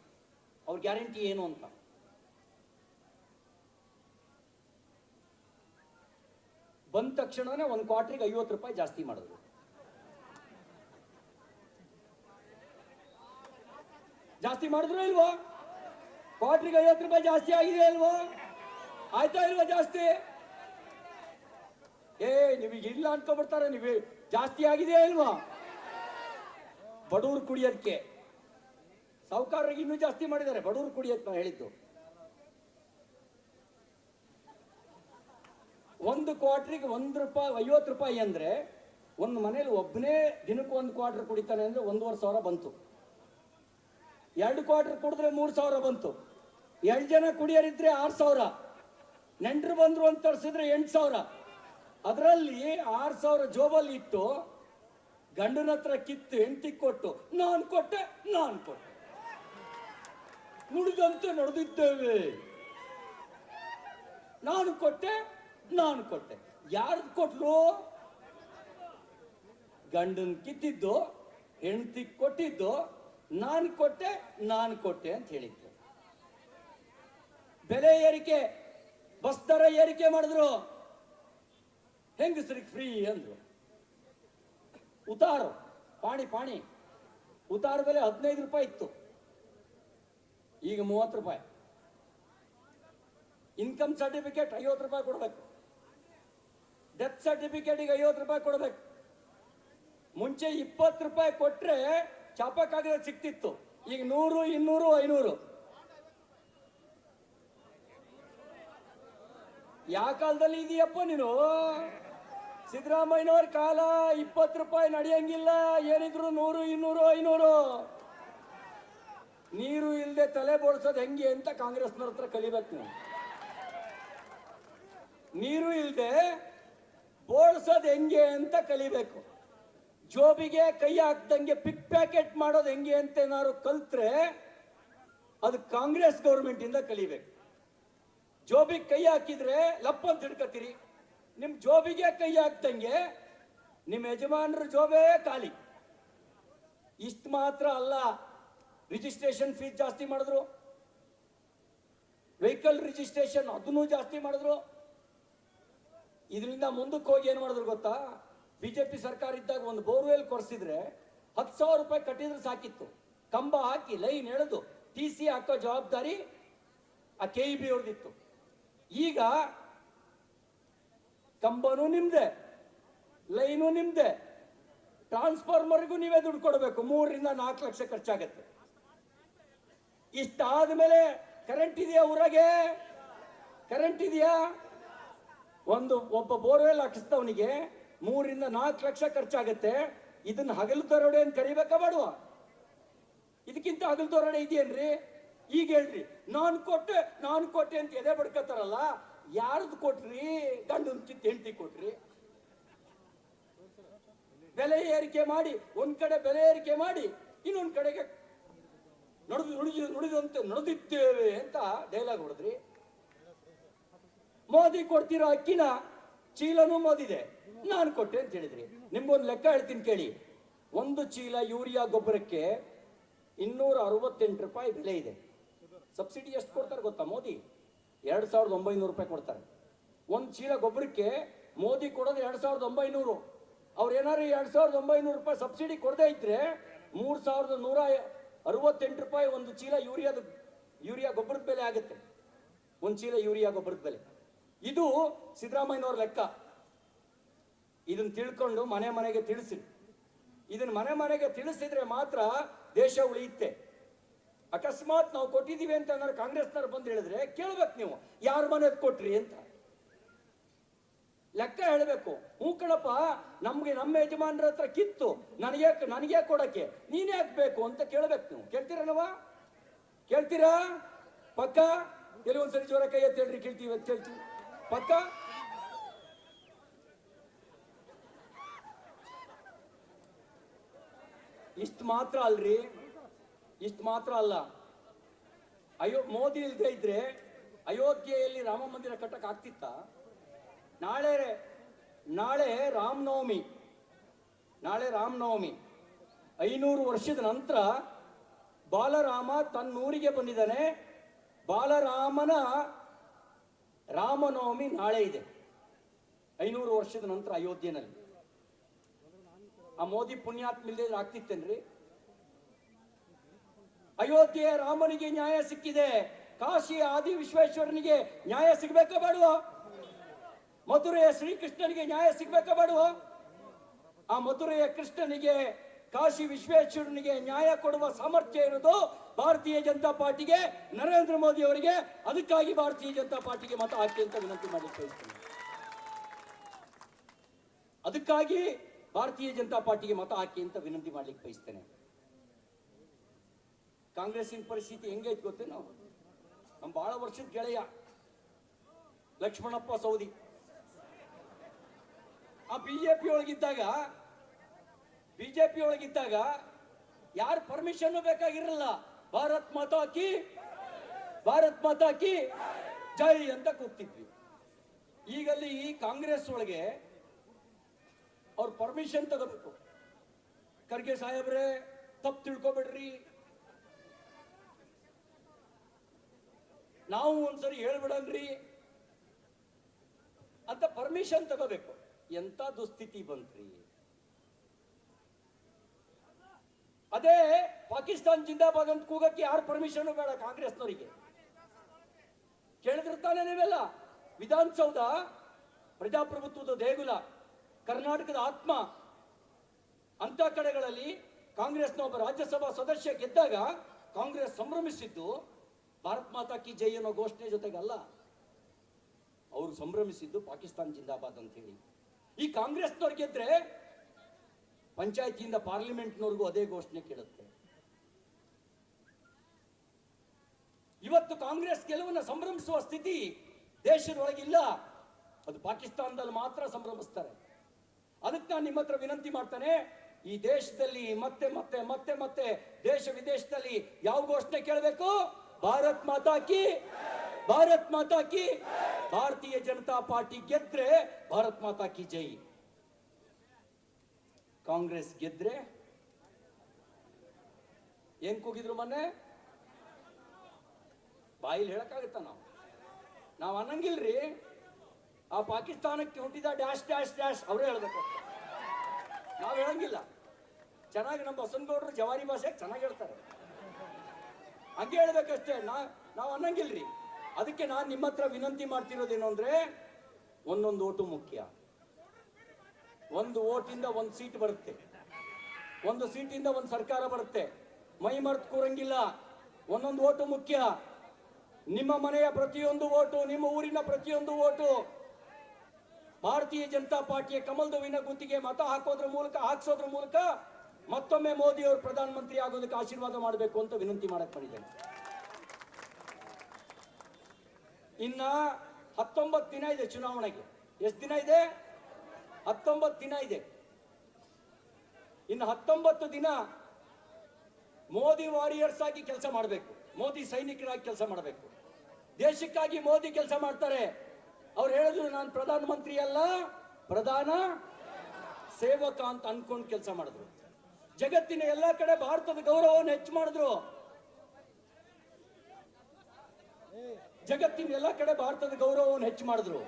Speaker 1: ಅವ್ರ ಗ್ಯಾರಂಟಿ ಏನು ಅಂತ. ಬಂದ ತಕ್ಷಣನೇ ಒಂದು ಕ್ವಾರ್ಟ್ರಿಗೆ ಐವತ್ತು ರೂಪಾಯಿ ಜಾಸ್ತಿ ಮಾಡಿದ್ರು. ಜಾಸ್ತಿ ಮಾಡಿದ್ರು ಇಲ್ವಾ? ಕ್ವಾರ್ಟ್ರಿಗೆ ಐವತ್ತು ರೂಪಾಯಿ ಜಾಸ್ತಿ ಆಗಿದೆ ಅಲ್ವೋ ಆಯ್ತಾ ಇಲ್ವಾ ಜಾಸ್ತಿ? ಏ, ನಿಮಗೆ ಇಲ್ಲ ಅನ್ಕೊಂಡ್ಬಿಡ್ತಾರೆ, ನೀವು ಜಾಸ್ತಿ ಆಗಿದೆಯಾ ಇಲ್ವಾ? ಬಡವ್ರು ಕುಡಿಯೋದಕ್ಕೆ ಸಾಹುಕಾರರಿಗೆ ಇನ್ನೂ ಜಾಸ್ತಿ ಮಾಡಿದ್ದಾರೆ, ಬಡವ್ರು ಕುಡಿಯೋದು ನಾನು ಹೇಳಿದ್ದು. ಒಂದು ಕ್ವಾರ್ಟ್ರಿಗೆ ಒಂದು ರೂಪಾಯಿ, ಐವತ್ತು ರೂಪಾಯಿ ಅಂದ್ರೆ ಒಂದು ಮನೇಲಿ ಒಬ್ಬನೇ ದಿನಕ್ಕೆ ಒಂದು ಕ್ವಾರ್ಟರ್ ಕುಡಿತಾನೆ ಅಂದ್ರೆ ಒಂದೂವರೆ ಸಾವಿರ ಬಂತು. ಎರಡು ಕ್ವಾರ್ಟರ್ ಕುಡಿದ್ರೆ ಮೂರು ಸಾವಿರ ಬಂತು. ಎರಡು ಜನ ಕುಡಿಯೋರಿದ್ರೆ ಆರು ಸಾವಿರ? ನೆಂಟರು ಬಂದ್ರು ಅಂತ ತರಿಸಿದ್ರೆ ಎಂಟು ಸಾವಿರ. ಅದರಲ್ಲಿ ಆರು ಸಾವಿರ ಜೋಬಲ್ಲಿ ಇಟ್ಟು ಗಂಡನ ಹತ್ರ ಕಿತ್ತು ಹೆಂಡತಿ ಕೊಟ್ಟು, ನಾನು ಕೊಟ್ಟೆ ನಾನು ಕೊಟ್ಟೆ. ನುಡಿದಂತೆ ನಡೆದಿದ್ದೇವೆ. ನಾನು ಕೊಟ್ಟೆ ನಾನು ಕೊಟ್ಟೆ. ಯಾರು ಕೊಟ್ರು? ಗಂಡನ್ ಕಿತ್ತಿದ್ದು ಹೆಂಡತಿ ಕೊಟ್ಟಿದ್ದು, ನಾನು ಕೊಟ್ಟೆ ನಾನು ಕೊಟ್ಟೆ ಅಂತ ಹೇಳಿದ್ದು ಬೆಲೆ ಏರಿಕೆ ಬಸ್ ದರ ಏರಿಕೆ ಮಾಡಿದ್ರು. ಹೆಂಗಸ್ರಿಗೆ ಫ್ರೀ ಅಂದ್ರು. ಉತಾರು, ಪಾಣಿ ಪಾಣಿ. ಉತಾರು ಬೆಲೆ ಹದಿನೈದು ರೂಪಾಯಿ ಇತ್ತು. ಈಗ ಮೂವತ್ತು ರೂಪಾಯಿ. ಇನ್ಕಮ್ ಸರ್ಟಿಫಿಕೇಟ್ ಐವತ್ತು ರೂಪಾಯಿ ಕೊಡಬೇಕು. ಡೆತ್ ಸರ್ಟಿಫಿಕೇಟಿಗೆ ಐವತ್ತು ರೂಪಾಯಿ ಕೊಡಬೇಕು. ಮುಂಚೆ ಇಪ್ಪತ್ತು ರೂಪಾಯಿ ಕೊಟ್ರೆ ಚಾಪಕ್ಕಾಗದ ಸಿಕ್ತಿತ್ತು. ಈಗ ನೂರು, ಇನ್ನೂರು, ಐನೂರು. ಯಾವ ಕಾಲದಲ್ಲಿ ಇದೆಯಪ್ಪ ನೀನು? ಸಿದ್ದರಾಮಯ್ಯನವ್ರ ಕಾಲ ಇಪ್ಪತ್ತು ರೂಪಾಯಿ ನಡೆಯಂಗಿಲ್ಲ, ಏನಿದ್ರು ನೂರು, ಇನ್ನೂರು, ಐನೂರು. ನೀರು ಇಲ್ಲದೆ ತಲೆ ಬೋಳ್ಸೋದು ಹೆಂಗೆ ಅಂತ ಕಾಂಗ್ರೆಸ್ನವ್ರ ಹತ್ರ ಕಲಿಬೇಕು ನೀವು ನೀರು ಇಲ್ಲದೆ ಬೋಳ್ಸೋದು ಹೆಂಗೆ ಅಂತ ಕಲಿಬೇಕು. ಜೋಬಿಗೆ ಕೈ ಹಾಕ್ದಂಗೆ ಪಿಕ್ ಪ್ಯಾಕೆಟ್ ಮಾಡೋದು ಹೆಂಗೆ ಅಂತ ಏನಾದ್ರು ಕಲ್ತ್ರೆ ಅದು ಕಾಂಗ್ರೆಸ್ ಗೌರ್ಮೆಂಟಿಂದ ಕಲಿಬೇಕು. ಜೋಬಿಗೆ ಕೈ ಹಾಕಿದ್ರೆ ಲಪ್ಪ ಅಂತ ಹಿಡ್ಕತ್ತೀರಿ ನಿಮ್ ಜೋಬಿಗೆ ಕೈ ಹಾಕ್ದಂಗೆ ನಿಮ್ಮ ಯಜಮಾನರ ಜೋಬೇ ಖಾಲಿ. ಇಷ್ಟು ಮಾತ್ರ ಅಲ್ಲ ರಿಜಿಸ್ಟ್ರೇಷನ್ ಫೀಸ್ ಜಾಸ್ತಿ ಮಾಡಿದ್ರು. ವೆಹಿಕಲ್ ರಿಜಿಸ್ಟ್ರೇಷನ್ ಅದನ್ನು ಜಾಸ್ತಿ ಮಾಡಿದ್ರು. ಇದರಿಂದ ಮುಂದಕ್ಕೆ ಹೋಗಿ ಏನು ಮಾಡಿದ್ರು ಗೊತ್ತಾ? ಬಿಜೆಪಿ ಸರ್ಕಾರ ಇದ್ದಾಗ ಒಂದು ಬೋರ್ವೆಲ್ ಕೊರೆಸಿದ್ರೆ ಹತ್ತು ಸಾವಿರ ರೂಪಾಯಿ ಕಟ್ಟಿದ್ರೆ ಸಾಕಿತ್ತು. ಕಂಬ ಹಾಕಿ ಲೈನ್ ಎಳೆದು ಟಿ ಸಿ ಹಾಕೋ ಜವಾಬ್ದಾರಿ ಆ ಕೆ ಇ ಬಿ ಈಗ ಕಂಬನೂ ನಿಮ್ದೆ, ಲೈನು ನಿಮ್ದೆ, ಟ್ರಾನ್ಸ್ಫಾರ್ಮರ್ಗೂ ನೀವೇ ದುಡ್ಡು ಕೊಡಬೇಕು, ಮೂರರಿಂದ ನಾಲ್ಕು ಲಕ್ಷ ಖರ್ಚಾಗತ್ತೆ. ಇಷ್ಟಾದ ಮೇಲೆ ಕರೆಂಟ್ ಇದೆಯಾ ಊರಾಗೆ? ಕರೆಂಟ್ ಇದೆಯಾ? ಒಂದು, ಒಬ್ಬ ಬೋರ್ವೆಲ್ ಹಾಕಿಸ್ತವನಿಗೆ ಮೂರರಿಂದ ನಾಲ್ಕು ಲಕ್ಷ ಖರ್ಚಾಗತ್ತೆ. ಇದನ್ನ ಹಗಲು ದರೋಡೆ ಅಂತ ಕರಿಬೇಕಾ ಬೇಡವ ಇದಕ್ಕಿಂತ ಹಗಲು ದರೋಡೆ ಇದೆಯೇನ್ರಿ? ಈಗ ಹೇಳ್ರಿ, ನಾನು ಕೊಟ್ಟೆ ನಾನು ಕೊಟ್ಟೆ ಅಂತ ಎದೆ ಬಡ್ಕತ್ತಾರಲ್ಲ, ಯಾರ್ದು ಕೊಟ್ರಿ? ಗಂಡು ಕಿತ್ತು ಹೆಂಡತಿ ಕೊಟ್ರಿ. ಬೆಲೆ ಏರಿಕೆ ಮಾಡಿ, ಒಂದ್ ಕಡೆ ಬೆಲೆ ಏರಿಕೆ ಮಾಡಿ, ಇನ್ನೊಂದ್ ಕಡೆಗೆ ನಡೆದು, ನುಡಿದು, ನುಡಿದಂತೆ, ನಡೆದಿದ್ದೇವೆ ಅಂತ ಡೈಲಾಗ್ ಹೊಡೆದ್ರಿ. ಮೋದಿ ಕೊಡ್ತಿರೋ ಅಕ್ಕಿನ ಚೀಲನೂ ಮೋದಿದೆ. ನಾನು ಕೊಟ್ಟೆ ಅಂತ ಹೇಳಿದ್ರಿ. ನಿಮ್ಗೊಂದು ಲೆಕ್ಕ ಹೇಳ್ತೀನಿ ಕೇಳಿ. ಒಂದು ಚೀಲ ಯೂರಿಯಾ ಗೊಬ್ಬರಕ್ಕೆ ಇನ್ನೂರ ಅರವತ್ತೆಂಟು ರೂಪಾಯಿ ಬೆಲೆ ಇದೆ. ಸಬ್ಸಿಡಿ ಎಷ್ಟು ಕೊಡ್ತಾರೆ ಗೊತ್ತಾ ಮೋದಿ? ಎರಡು ಸಾವಿರದ ಒಂಬೈನೂರು ರೂಪಾಯಿ ಕೊಡ್ತಾರೆ. ಒಂದು ಚೀಲ ಗೊಬ್ಬರಕ್ಕೆ ಮೋದಿ ಕೊಡೋದು ಎರಡು ಸಾವಿರದ ಒಂಬೈನೂರು. ಅವ್ರು ಏನಾರು ಎರಡು ಸಾವಿರದ ಒಂಬೈನೂರು ರೂಪಾಯಿ ಸಬ್ಸಿಡಿ ಕೊಡದೇ ಇದ್ರೆ ಮೂರು ಸಾವಿರದ ನೂರ ಅರವತ್ತೆಂಟು ರೂಪಾಯಿ ಒಂದು ಚೀಲ ಯೂರಿಯಾದ, ಯೂರಿಯಾ ಗೊಬ್ಬರದ ಬೆಲೆ ಆಗುತ್ತೆ. ಒಂದು ಚೀಲ ಯೂರಿಯಾ ಗೊಬ್ಬರದ ಬೆಲೆ. ಇದು ಸಿದ್ದರಾಮಯ್ಯನವ್ರ ಲೆಕ್ಕ. ಇದನ್ನ ತಿಳ್ಕೊಂಡು ಮನೆ ಮನೆಗೆ ತಿಳಿಸಿ. ಇದನ್ನ ಮನೆ ಮನೆಗೆ ತಿಳಿಸಿದ್ರೆ ಮಾತ್ರ ದೇಶ ಉಳಿಯುತ್ತೆ. ಅಕಸ್ಮಾತ್ ನಾವು ಕೊಟ್ಟಿದ್ದೀವಿ ಅಂತ ಏನಾದ್ರು ಕಾಂಗ್ರೆಸ್ನವ್ರು ಬಂದು ಹೇಳಿದ್ರೆ ಕೇಳ್ಬೇಕು ನೀವು, ಯಾರ ಮನೆ ಕೊಟ್ರಿ ಅಂತ. ಲೆಕ್ಕ ಹೇಳಬೇಕು. ಹೂ ಕಣಪ್ಪ, ನಮ್ಗೆ ನಮ್ಮ ಯಜಮಾನರ ಹತ್ರ ಕಿತ್ತು, ನನಗೆ ನನಗೆ ಕೊಡಕ್ಕೆ, ನೀನೇ ಹಾಕ್ಬೇಕು ಅಂತ ಕೇಳ್ಬೇಕು ನೀವು. ಕೇಳ್ತೀರಲ್ವ? ಕೇಳ್ತೀರಾ? ಪಕ್ಕ? ಎಲ್ಲಿ ಒಂದ್ಸರಿ ಜೋರ ಕೈ ಎತ್ತಿ ಹೇಳ್ರಿ, ಕೇಳ್ತೀವಿ ಅಂತ ಹೇಳ್ತೀವಿ. ಪಕ್ಕ? ಇಷ್ಟು ಮಾತ್ರ ಅಲ್ರಿ. ಇಷ್ಟು ಮಾತ್ರ ಅಲ್ಲ. ಅಯೋ, ಮೋದಿ ಇಲ್ಲದೆ ಇದ್ರೆ ಅಯೋಧ್ಯೆಯಲ್ಲಿ ರಾಮ ಮಂದಿರ ಕಟ್ಟಕ್ ಆಗ್ತಿತ್ತ? ನಾಳೆ ನಾಳೆ ರಾಮನವಮಿ. ನಾಳೆ ರಾಮನವಮಿ. ಐನೂರು ವರ್ಷದ ನಂತರ ಬಾಲರಾಮ ತನ್ನೂರಿಗೆ ಬಂದಿದ್ದಾನೆ. ಬಾಲರಾಮನ ರಾಮನವಮಿ ನಾಳೆ ಇದೆ. ಐನೂರು ವರ್ಷದ ನಂತರ ಅಯೋಧ್ಯೆನಲ್ಲಿ. ಆ ಮೋದಿ ಪುಣ್ಯಾತ್ಮ ಇಲ್ಲದೆ ಆಗ್ತಿತ್ತೇನ್ರಿ? ಅಯೋಧ್ಯೆಯ ರಾಮನಿಗೆ ನ್ಯಾಯ ಸಿಕ್ಕಿದೆ. ಕಾಶಿ ಆದಿ ವಿಶ್ವೇಶ್ವರನಿಗೆ ನ್ಯಾಯ ಸಿಗ್ಬೇಕಾ ಬೇಡವಾ? ಮಧುರೆಯ ಶ್ರೀಕೃಷ್ಣನಿಗೆ ನ್ಯಾಯ ಸಿಗ್ಬೇಕಾ ಬೇಡವಾ? ಆ ಮಧುರೆಯ ಕೃಷ್ಣನಿಗೆ, ಕಾಶಿ ವಿಶ್ವೇಶ್ವರನಿಗೆ ನ್ಯಾಯ ಕೊಡುವ ಸಾಮರ್ಥ್ಯ ಇರೋದು ಭಾರತೀಯ ಜನತಾ ಪಾರ್ಟಿಗೆ, ನರೇಂದ್ರ ಮೋದಿ ಅವರಿಗೆ. ಅದಕ್ಕಾಗಿ ಭಾರತೀಯ ಜನತಾ ಪಾರ್ಟಿಗೆ ಮತ ಹಾಕಿ ಅಂತ ವಿನಂತಿ ಮಾಡಲಿಕ್ಕೆ ಅದಕ್ಕಾಗಿ ಭಾರತೀಯ ಜನತಾ ಪಾರ್ಟಿಗೆ ಮತ ಹಾಕಿ ಅಂತ ವಿನಂತಿ ಮಾಡ್ಲಿಕ್ಕೆ ಬಯಸ್ತೇನೆ. ಕಾಂಗ್ರೆಸ್ಸಿನ ಪರಿಸ್ಥಿತಿ ಹೆಂಗೈತೆ ಗೊತ್ತೇನು? ನಮ್ಮ ಬಹಳ ವರ್ಷದ ಗೆಳೆಯ ಲಕ್ಷ್ಮಣಪ್ಪ ಸೌದಿ. ಆ ಬಿಜೆಪಿ ಒಳಗಿದ್ದಾಗ ಬಿಜೆಪಿ ಒಳಗಿದ್ದಾಗ ಯಾರ ಪರ್ಮಿಷನ್ ಬೇಕಾಗಿರಲ್ಲ? ಭಾರತ್ ಮಾತಾ ಕಿ, ಭಾರತ್ ಮಾತಾ ಕಿ, ಜೈ ಅಂತ ಕೂಗ್ತಿದ್ವಿ. ಈಗಲ್ಲಿ ಈ ಕಾಂಗ್ರೆಸ್ ಒಳಗೆ ಅವ್ರ ಪರ್ಮಿಷನ್ ತಗೋಬೇಕು. ಖರ್ಗೆ ಸಾಹೇಬ್ರೆ, ತಪ್ಪು ತಿಳ್ಕೊಬೇಡ್ರಿ. ನಾವು ಒಂದ್ಸರಿ ಹೇಳ್ಬಿಡನ್ರಿ ಅಂತ ಪರ್ಮಿಷನ್ ತಗೋಬೇಕು. ಎಂತ ದುಸ್ಥಿತಿ ಬಂತ್ರಿ? ಅದೇ ಪಾಕಿಸ್ತಾನ್ ಜಿಂದಾಬಾದ್ ಅಂತ ಕೂಗಕ್ಕೆ ಯಾರು ಪರ್ಮಿಷನ್ ಬೇಡ ಕಾಂಗ್ರೆಸ್ನವರಿಗೆ. ಕೇಳಿದಿರ್ತಾನೆ ನೀವೆಲ್ಲ? ವಿಧಾನಸೌಧ, ಪ್ರಜಾಪ್ರಭುತ್ವದ ದೇಗುಲ, ಕರ್ನಾಟಕದ ಆತ್ಮ, ಅಂತ ಕಡೆಗಳಲ್ಲಿ ಕಾಂಗ್ರೆಸ್ನ ಒಬ್ಬ ರಾಜ್ಯಸಭಾ ಸದಸ್ಯ ಗೆದ್ದಾಗ ಕಾಂಗ್ರೆಸ್ ಸಂಭ್ರಮಿಸಿದ್ದು ಭಾರತ್ ಮಾತಾ ಕಿ ಜೈ ಅನ್ನೋ ಘೋಷಣೆ ಜೊತೆಗಲ್ಲ, ಅವರು ಸಂಭ್ರಮಿಸಿದ್ದು ಪಾಕಿಸ್ತಾನ್ ಜಿಂದಾಬಾದ್ ಅಂತ ಹೇಳಿ. ಈ ಕಾಂಗ್ರೆಸ್ನವ್ರು ಗೆದ್ರೆ ಪಂಚಾಯತಿಯಿಂದ ಪಾರ್ಲಿಮೆಂಟ್ನವ್ರಿಗೂ ಅದೇ ಘೋಷಣೆ ಕೇಳುತ್ತೆ. ಇವತ್ತು ಕಾಂಗ್ರೆಸ್ ಗೆಲುವನ್ನ ಸಂಭ್ರಮಿಸುವ ಸ್ಥಿತಿ ದೇಶದೊಳಗಿಲ್ಲ. ಅದು ಪಾಕಿಸ್ತಾನದಲ್ಲಿ ಮಾತ್ರ ಸಂಭ್ರಮಿಸ್ತಾರೆ. ಅದಕ್ಕೆ ನಾನು ನಿಮ್ಮ ಹತ್ರ ವಿನಂತಿ ಮಾಡ್ತಾನೆ, ಈ ದೇಶದಲ್ಲಿ ಮತ್ತೆ ಮತ್ತೆ ಮತ್ತೆ ಮತ್ತೆ ದೇಶ ವಿದೇಶದಲ್ಲಿ ಯಾವ ಘೋಷಣೆ ಕೇಳಬೇಕು? ಭಾರತ್ ಮಾತಾ ಕಿ ಭಾರತ್ ಮಾತಾ ಕಿ ಭಾರತೀಯ ಜನತಾ ಪಾರ್ಟಿ ಗೆದ್ರೆ ಭಾರತ್ ಮಾತಾ ಕಿ ಜೈ. ಕಾಂಗ್ರೆಸ್ ಗೆದ್ರೆ ಏನ್ ಕೂಗಿದ್ರು ಮೊನ್ನೆ? ಬಾಯಿಲ್ ಹೇಳಕ್ಕಾಗತ್ತ ನಾವು? ನಾವು ಅನ್ನಂಗಿಲ್ರಿ. ಆ ಪಾಕಿಸ್ತಾನಕ್ಕೆ ಹುಟ್ಟಿದ ಡ್ಯಾಶ್ ಡ್ಯಾಶ್ ಡ್ಯಾಶ್ ಅವರೇ ಹೇಳ್ಬೇಕು. ನಾವು ಹೇಳಂಗಿಲ್ಲ. ಚೆನ್ನಾಗಿ ನಮ್ಮ ಬಸನಗೌಡರು ಜವಾರಿ ಭಾಷೆ ಚೆನ್ನಾಗಿ ಹೇಳ್ತಾರೆ. ಹಂಗೆ ಹೇಳ್ಬೇಕಷ್ಟೇ. ನಾ, ನಾವು ಅನ್ನಂಗಿಲ್ರಿ. ಅದಕ್ಕೆ ನಾನು ನಿಮ್ಮ ಹತ್ರ ವಿನಂತಿ ಮಾಡ್ತಿರೋದೇನು ಅಂದ್ರೆ, ಒಂದೊಂದು ಓಟು ಮುಖ್ಯ. ಒಂದು ಓಟಿಂದ ಒಂದು ಸೀಟ್ ಬರುತ್ತೆ. ಒಂದು ಸೀಟಿಂದ ಒಂದು ಸರ್ಕಾರ ಬರುತ್ತೆ. ಮೈ ಮರ್ತ್ ಕೂರಂಗಿಲ್ಲ. ಒಂದೊಂದು ಓಟು ಮುಖ್ಯ. ನಿಮ್ಮ ಮನೆಯ ಪ್ರತಿಯೊಂದು ಓಟು, ನಿಮ್ಮ ಊರಿನ ಪ್ರತಿಯೊಂದು ಓಟು. ಭಾರತೀಯ ಜನತಾ ಪಾರ್ಟಿಯ ಕಮಲ್ ದುವಿನ ಗುತ್ತಿಗೆ ಮತ ಹಾಕೋದ್ರ ಮೂಲಕ, ಹಾಕ್ಸೋದ್ರ ಮೂಲಕ ಮತ್ತೊಮ್ಮೆ ಮೋದಿ ಅವರು ಪ್ರಧಾನಮಂತ್ರಿ ಆಗೋದಕ್ಕೆ ಆಶೀರ್ವಾದ ಮಾಡಬೇಕು ಅಂತ ವಿನಂತಿ ಮಾಡಕ್ ಬಂದಿದ್ದೇನೆ. ಇನ್ನ ಹತ್ತೊಂಬತ್ತು ದಿನ ಇದೆ ಚುನಾವಣೆಗೆ. ಎಷ್ಟು ದಿನ ಇದೆ? ಹತ್ತೊಂಬತ್ತು ದಿನ ಇದೆ. ಇನ್ನು ಹತ್ತೊಂಬತ್ತು ದಿನ ಮೋದಿ ವಾರಿಯರ್ಸ್ ಆಗಿ ಕೆಲಸ ಮಾಡಬೇಕು. ಮೋದಿ ಸೈನಿಕರಾಗಿ ಕೆಲಸ ಮಾಡಬೇಕು. ದೇಶಕ್ಕಾಗಿ ಮೋದಿ ಕೆಲಸ ಮಾಡ್ತಾರೆ. ಅವ್ರು ಹೇಳಿದ್ರು, ನಾನು ಪ್ರಧಾನಮಂತ್ರಿ ಅಲ್ಲ, ಪ್ರಧಾನ, ಸೇವಕ ಅಂತ ಅನ್ಕೊಂಡು ಕೆಲಸ ಮಾಡಿದ್ರು. ಜಗತ್ತಿನ ಎಲ್ಲ ಕಡೆ ಭಾರತದ ಗೌರವವನ್ನು ಹೆಚ್ಚು ಮಾಡಿದ್ರು. ಜಗತ್ತಿನ ಎಲ್ಲ ಕಡೆ ಭಾರತದ ಗೌರವವನ್ನು ಹೆಚ್ಚು ಮಾಡಿದ್ರು.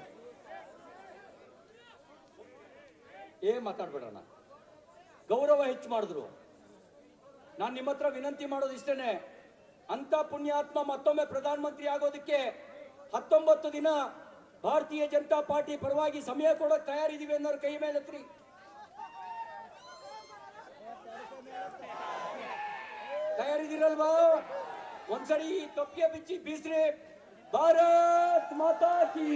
Speaker 1: ಏ ಮಾತಾಡ್ಬೇಡಣ ಗೌರವ ಹೆಚ್ಚು ಮಾಡಿದ್ರು. ನಾನು ನಿಮ್ಮ ಹತ್ರ ವಿನಂತಿ ಮಾಡೋದು ಇಷ್ಟೇನೆ. ಅಂತ ಪುಣ್ಯಾತ್ಮ ಮತ್ತೊಮ್ಮೆ ಪ್ರಧಾನಮಂತ್ರಿ ಆಗೋದಕ್ಕೆ ಹತ್ತೊಂಬತ್ತು ದಿನ ಭಾರತೀಯ ಜನತಾ ಪಾರ್ಟಿ ಪರವಾಗಿ ಸಮಯ ಕೊಡೋಕೆ ತಯಾರಿದೀವಿ ಅನ್ನೋರು ಕೈ ಮೇಲೆ ಎತ್ರಿ ತಯಾರಿದಿರಲ್ವಾ ಒಂದ್ಸರಿ ತೊಪ್ಪಿಗೆ ಬಿಚ್ಚಿ ಬೀಸ್ರಿ. ಭಾರತ್ ಮಾತಾ ಕಿ.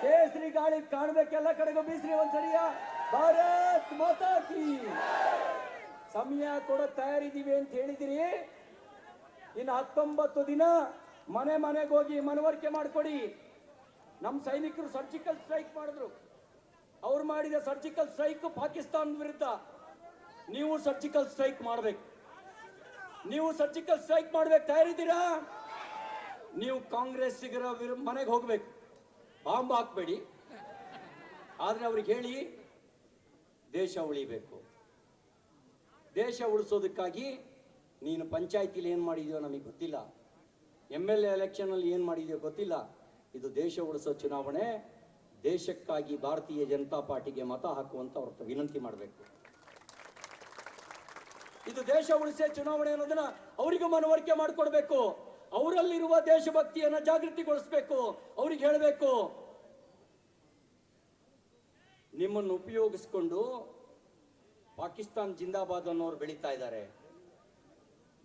Speaker 1: ಕೇಸರಿ ಗಾಳಿ ಕಾಣ್ಬೇಕೆಲ್ಲ ಕಡೆಗೂ ಬೀಸ್ರಿ ಒಂದ್ಸರಿಯ. ಭಾರತ್ ಮಾತಾ ಕಿ. ಸಮಯ ಕೂಡ ತಯಾರಿದ್ದೀವಿ ಅಂತ ಹೇಳಿದಿರಿ. ಇನ್ನು ಹತ್ತೊಂಬತ್ತು ದಿನ ಮನೆ ಮನೆಗೆ ಹೋಗಿ ಮನವರಿಕೆ ಮಾಡಿಕೊಡಿ. ನಮ್ಮ ಸೈನಿಕರು ಸರ್ಜಿಕಲ್ ಸ್ಟ್ರೈಕ್ ಮಾಡಿದ್ರು. ಅವ್ರು ಮಾಡಿದ ಸರ್ಜಿಕಲ್ ಸ್ಟ್ರೈಕ್ ಪಾಕಿಸ್ತಾನ ವಿರುದ್ಧ. ನೀವು ಸರ್ಜಿಕಲ್ ಸ್ಟ್ರೈಕ್ ಮಾಡಬೇಕು. ನೀವು ಸರ್ಜಿಕಲ್ ಸ್ಟ್ರೈಕ್ ಮಾಡ್ಬೇಕು, ತಯಾರಿದ್ದೀರಾ? ನೀವು ಕಾಂಗ್ರೆಸ್ಸಿಗರ ಮನೆಗೆ ಹೋಗ್ಬೇಕು. ಬಾಂಬ್ ಹಾಕ್ಬೇಡಿ. ಆದ್ರೆ ಅವ್ರಿಗೆ ಹೇಳಿ, ದೇಶ ಉಳಿಬೇಕು. ದೇಶ ಉಳಿಸೋದಕ್ಕಾಗಿ ನೀನು ಪಂಚಾಯತಿಲಿ ಏನು ಮಾಡಿದ್ಯೋ ನಮಗೆ ಗೊತ್ತಿಲ್ಲ. ಎಂ ಎಲ್ ಎ ಎಲೆಕ್ಷನಲ್ಲಿ ಏನು ಮಾಡಿದ್ಯೋ ಗೊತ್ತಿಲ್ಲ. ಇದು ದೇಶ ಉಳಿಸೋ ಚುನಾವಣೆ. ದೇಶಕ್ಕಾಗಿ ಭಾರತೀಯ ಜನತಾ ಪಾರ್ಟಿಗೆ ಮತ ಹಾಕುವಂತ ಅವ್ರ ವಿನಂತಿ ಮಾಡಬೇಕು. ಇದು ದೇಶ ಉಳಿಸೆ ಚುನಾವಣೆ ಅನ್ನೋದನ್ನ ಅವರಿಗೆ ಮನವರಿಕೆ ಮಾಡಿಕೊಡ್ಬೇಕು. ಅವರಲ್ಲಿರುವ ದೇಶಭಕ್ತಿಯನ್ನ ಜಾಗೃತಿಗೊಳಿಸ್ಬೇಕು. ಅವ್ರಿಗೆ ಹೇಳಬೇಕು. ನಿಮ್ಮನ್ನು ಉಪಯೋಗಿಸ್ಕೊಂಡು ಪಾಕಿಸ್ತಾನ್ ಜಿಂದಾಬಾದ್ ಅನ್ನೋರು ಬೆಳೀತಾ ಇದ್ದಾರೆ.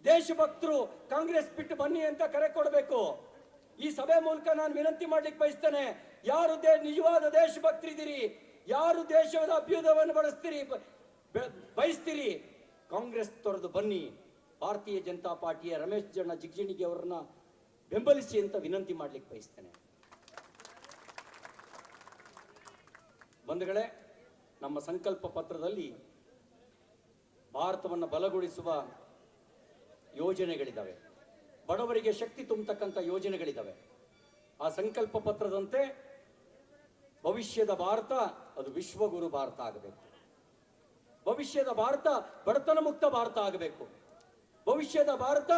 Speaker 1: ದೇಶಭಕ್ತರು ಕಾಂಗ್ರೆಸ್ ಬಿಟ್ಟು ಬನ್ನಿ ಅಂತ ಕರೆ ಕೊಡಬೇಕು. ಈ ಸಭೆ ಮೂಲಕ ನಾನು ವಿನಂತಿ ಮಾಡ್ಲಿಕ್ಕೆ ಬಯಸ್ತೇನೆ, ಯಾರು ನಿಜವಾದ ದೇಶಭಕ್ತರಿದ್ದೀರಿ, ಯಾರು ದೇಶದ ಅಭ್ಯುದಯವನ್ನು ಬಳಸ್ತೀರಿ ಬಯಸ್ತೀರಿ ಕಾಂಗ್ರೆಸ್ ತೊರೆದು ಬನ್ನಿ. ಭಾರತೀಯ ಜನತಾ ಪಾರ್ಟಿಯ ರಮೇಶ್ ಜಣ್ಣ ಜಿಗ್ಜಿಣಿಗೆ ಅವರನ್ನ ಬೆಂಬಲಿಸಿ ಅಂತ ವಿನಂತಿ ಮಾಡ್ಲಿಕ್ಕೆ ಬಯಸ್ತೇನೆ. ಬಂಧುಗಳೇ, ನಮ್ಮ ಸಂಕಲ್ಪ ಪತ್ರದಲ್ಲಿ ಭಾರತವನ್ನು ಬಲಗೊಳಿಸುವ ಯೋಜನೆಗಳಿದ್ದಾವೆ ಬಡವರಿಗೆ ಶಕ್ತಿ ತುಂಬತಕ್ಕಂಥ ಯೋಜನೆಗಳಿದ್ದಾವೆ ಆ ಸಂಕಲ್ಪ ಪತ್ರದಂತೆ ಭವಿಷ್ಯದ ಭಾರತ, ಅದು ವಿಶ್ವಗುರು ಭಾರತ ಆಗಬೇಕು. ಭವಿಷ್ಯದ ಭಾರತ ಬಡತನ ಮುಕ್ತ ಭಾರತ ಆಗಬೇಕು. ಭವಿಷ್ಯದ ಭಾರತ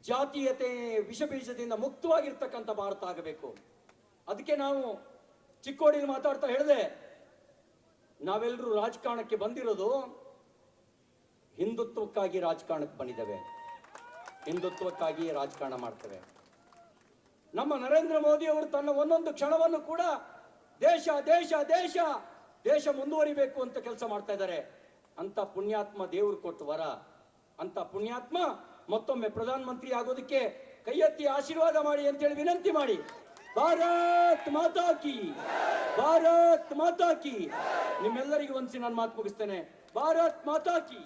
Speaker 1: ಜಾತೀಯತೆ ವಿಷಬೀಜದಿಂದ ಮುಕ್ತವಾಗಿರ್ತಕ್ಕಂಥ ಭಾರತ ಆಗಬೇಕು. ಅದಕ್ಕೆ ನಾವು ಚಿಕ್ಕೋಡಿಲಿ ಮಾತಾಡ್ತಾ ಹೇಳಿದೆ ನಾವೆಲ್ಲರೂ ರಾಜಕಾರಣಕ್ಕೆ ಬಂದಿರೋದು ಹಿಂದುತ್ವಕ್ಕಾಗಿ ರಾಜಕಾರಣಕ್ಕೆ ಬಂದಿದ್ದೇವೆ. ಹಿಂದುತ್ವಕ್ಕಾಗಿ ರಾಜಕಾರಣ ಮಾಡ್ತೇವೆ. ನಮ್ಮ ನರೇಂದ್ರ ಮೋದಿ ಅವರು ತನ್ನ ಒಂದೊಂದು ಕ್ಷಣವನ್ನು ಕೂಡ ದೇಶ ದೇಶ ದೇಶ ದೇಶ ಮುಂದುವರಿಬೇಕು ಅಂತ ಕೆಲಸ ಮಾಡ್ತಾ ಇದ್ದಾರೆ. ಅಂತ ಪುಣ್ಯಾತ್ಮ ದೇವರು ಕೊಟ್ಟು ವರ. ಅಂತ ಪುಣ್ಯಾತ್ಮ ಮತ್ತೊಮ್ಮೆ ಪ್ರಧಾನಮಂತ್ರಿ ಆಗೋದಕ್ಕೆ ಕೈ ಎತ್ತಿ ಆಶೀರ್ವಾದ ಮಾಡಿ ಅಂತೇಳಿ ವಿನಂತಿ ಮಾಡಿ. ಭಾರತ್ ಮಾತಾ ಕಿ, ಭಾರತ್ ಮಾತಾ ಕಿ. ನಿಮ್ಮೆಲ್ಲರಿಗೂ ಒಂದ್ಸಿ ನಾನು ಮಾತು ಮುಗಿಸ್ತೇನೆ. ಭಾರತ್ ಮಾತಾ ಕಿ.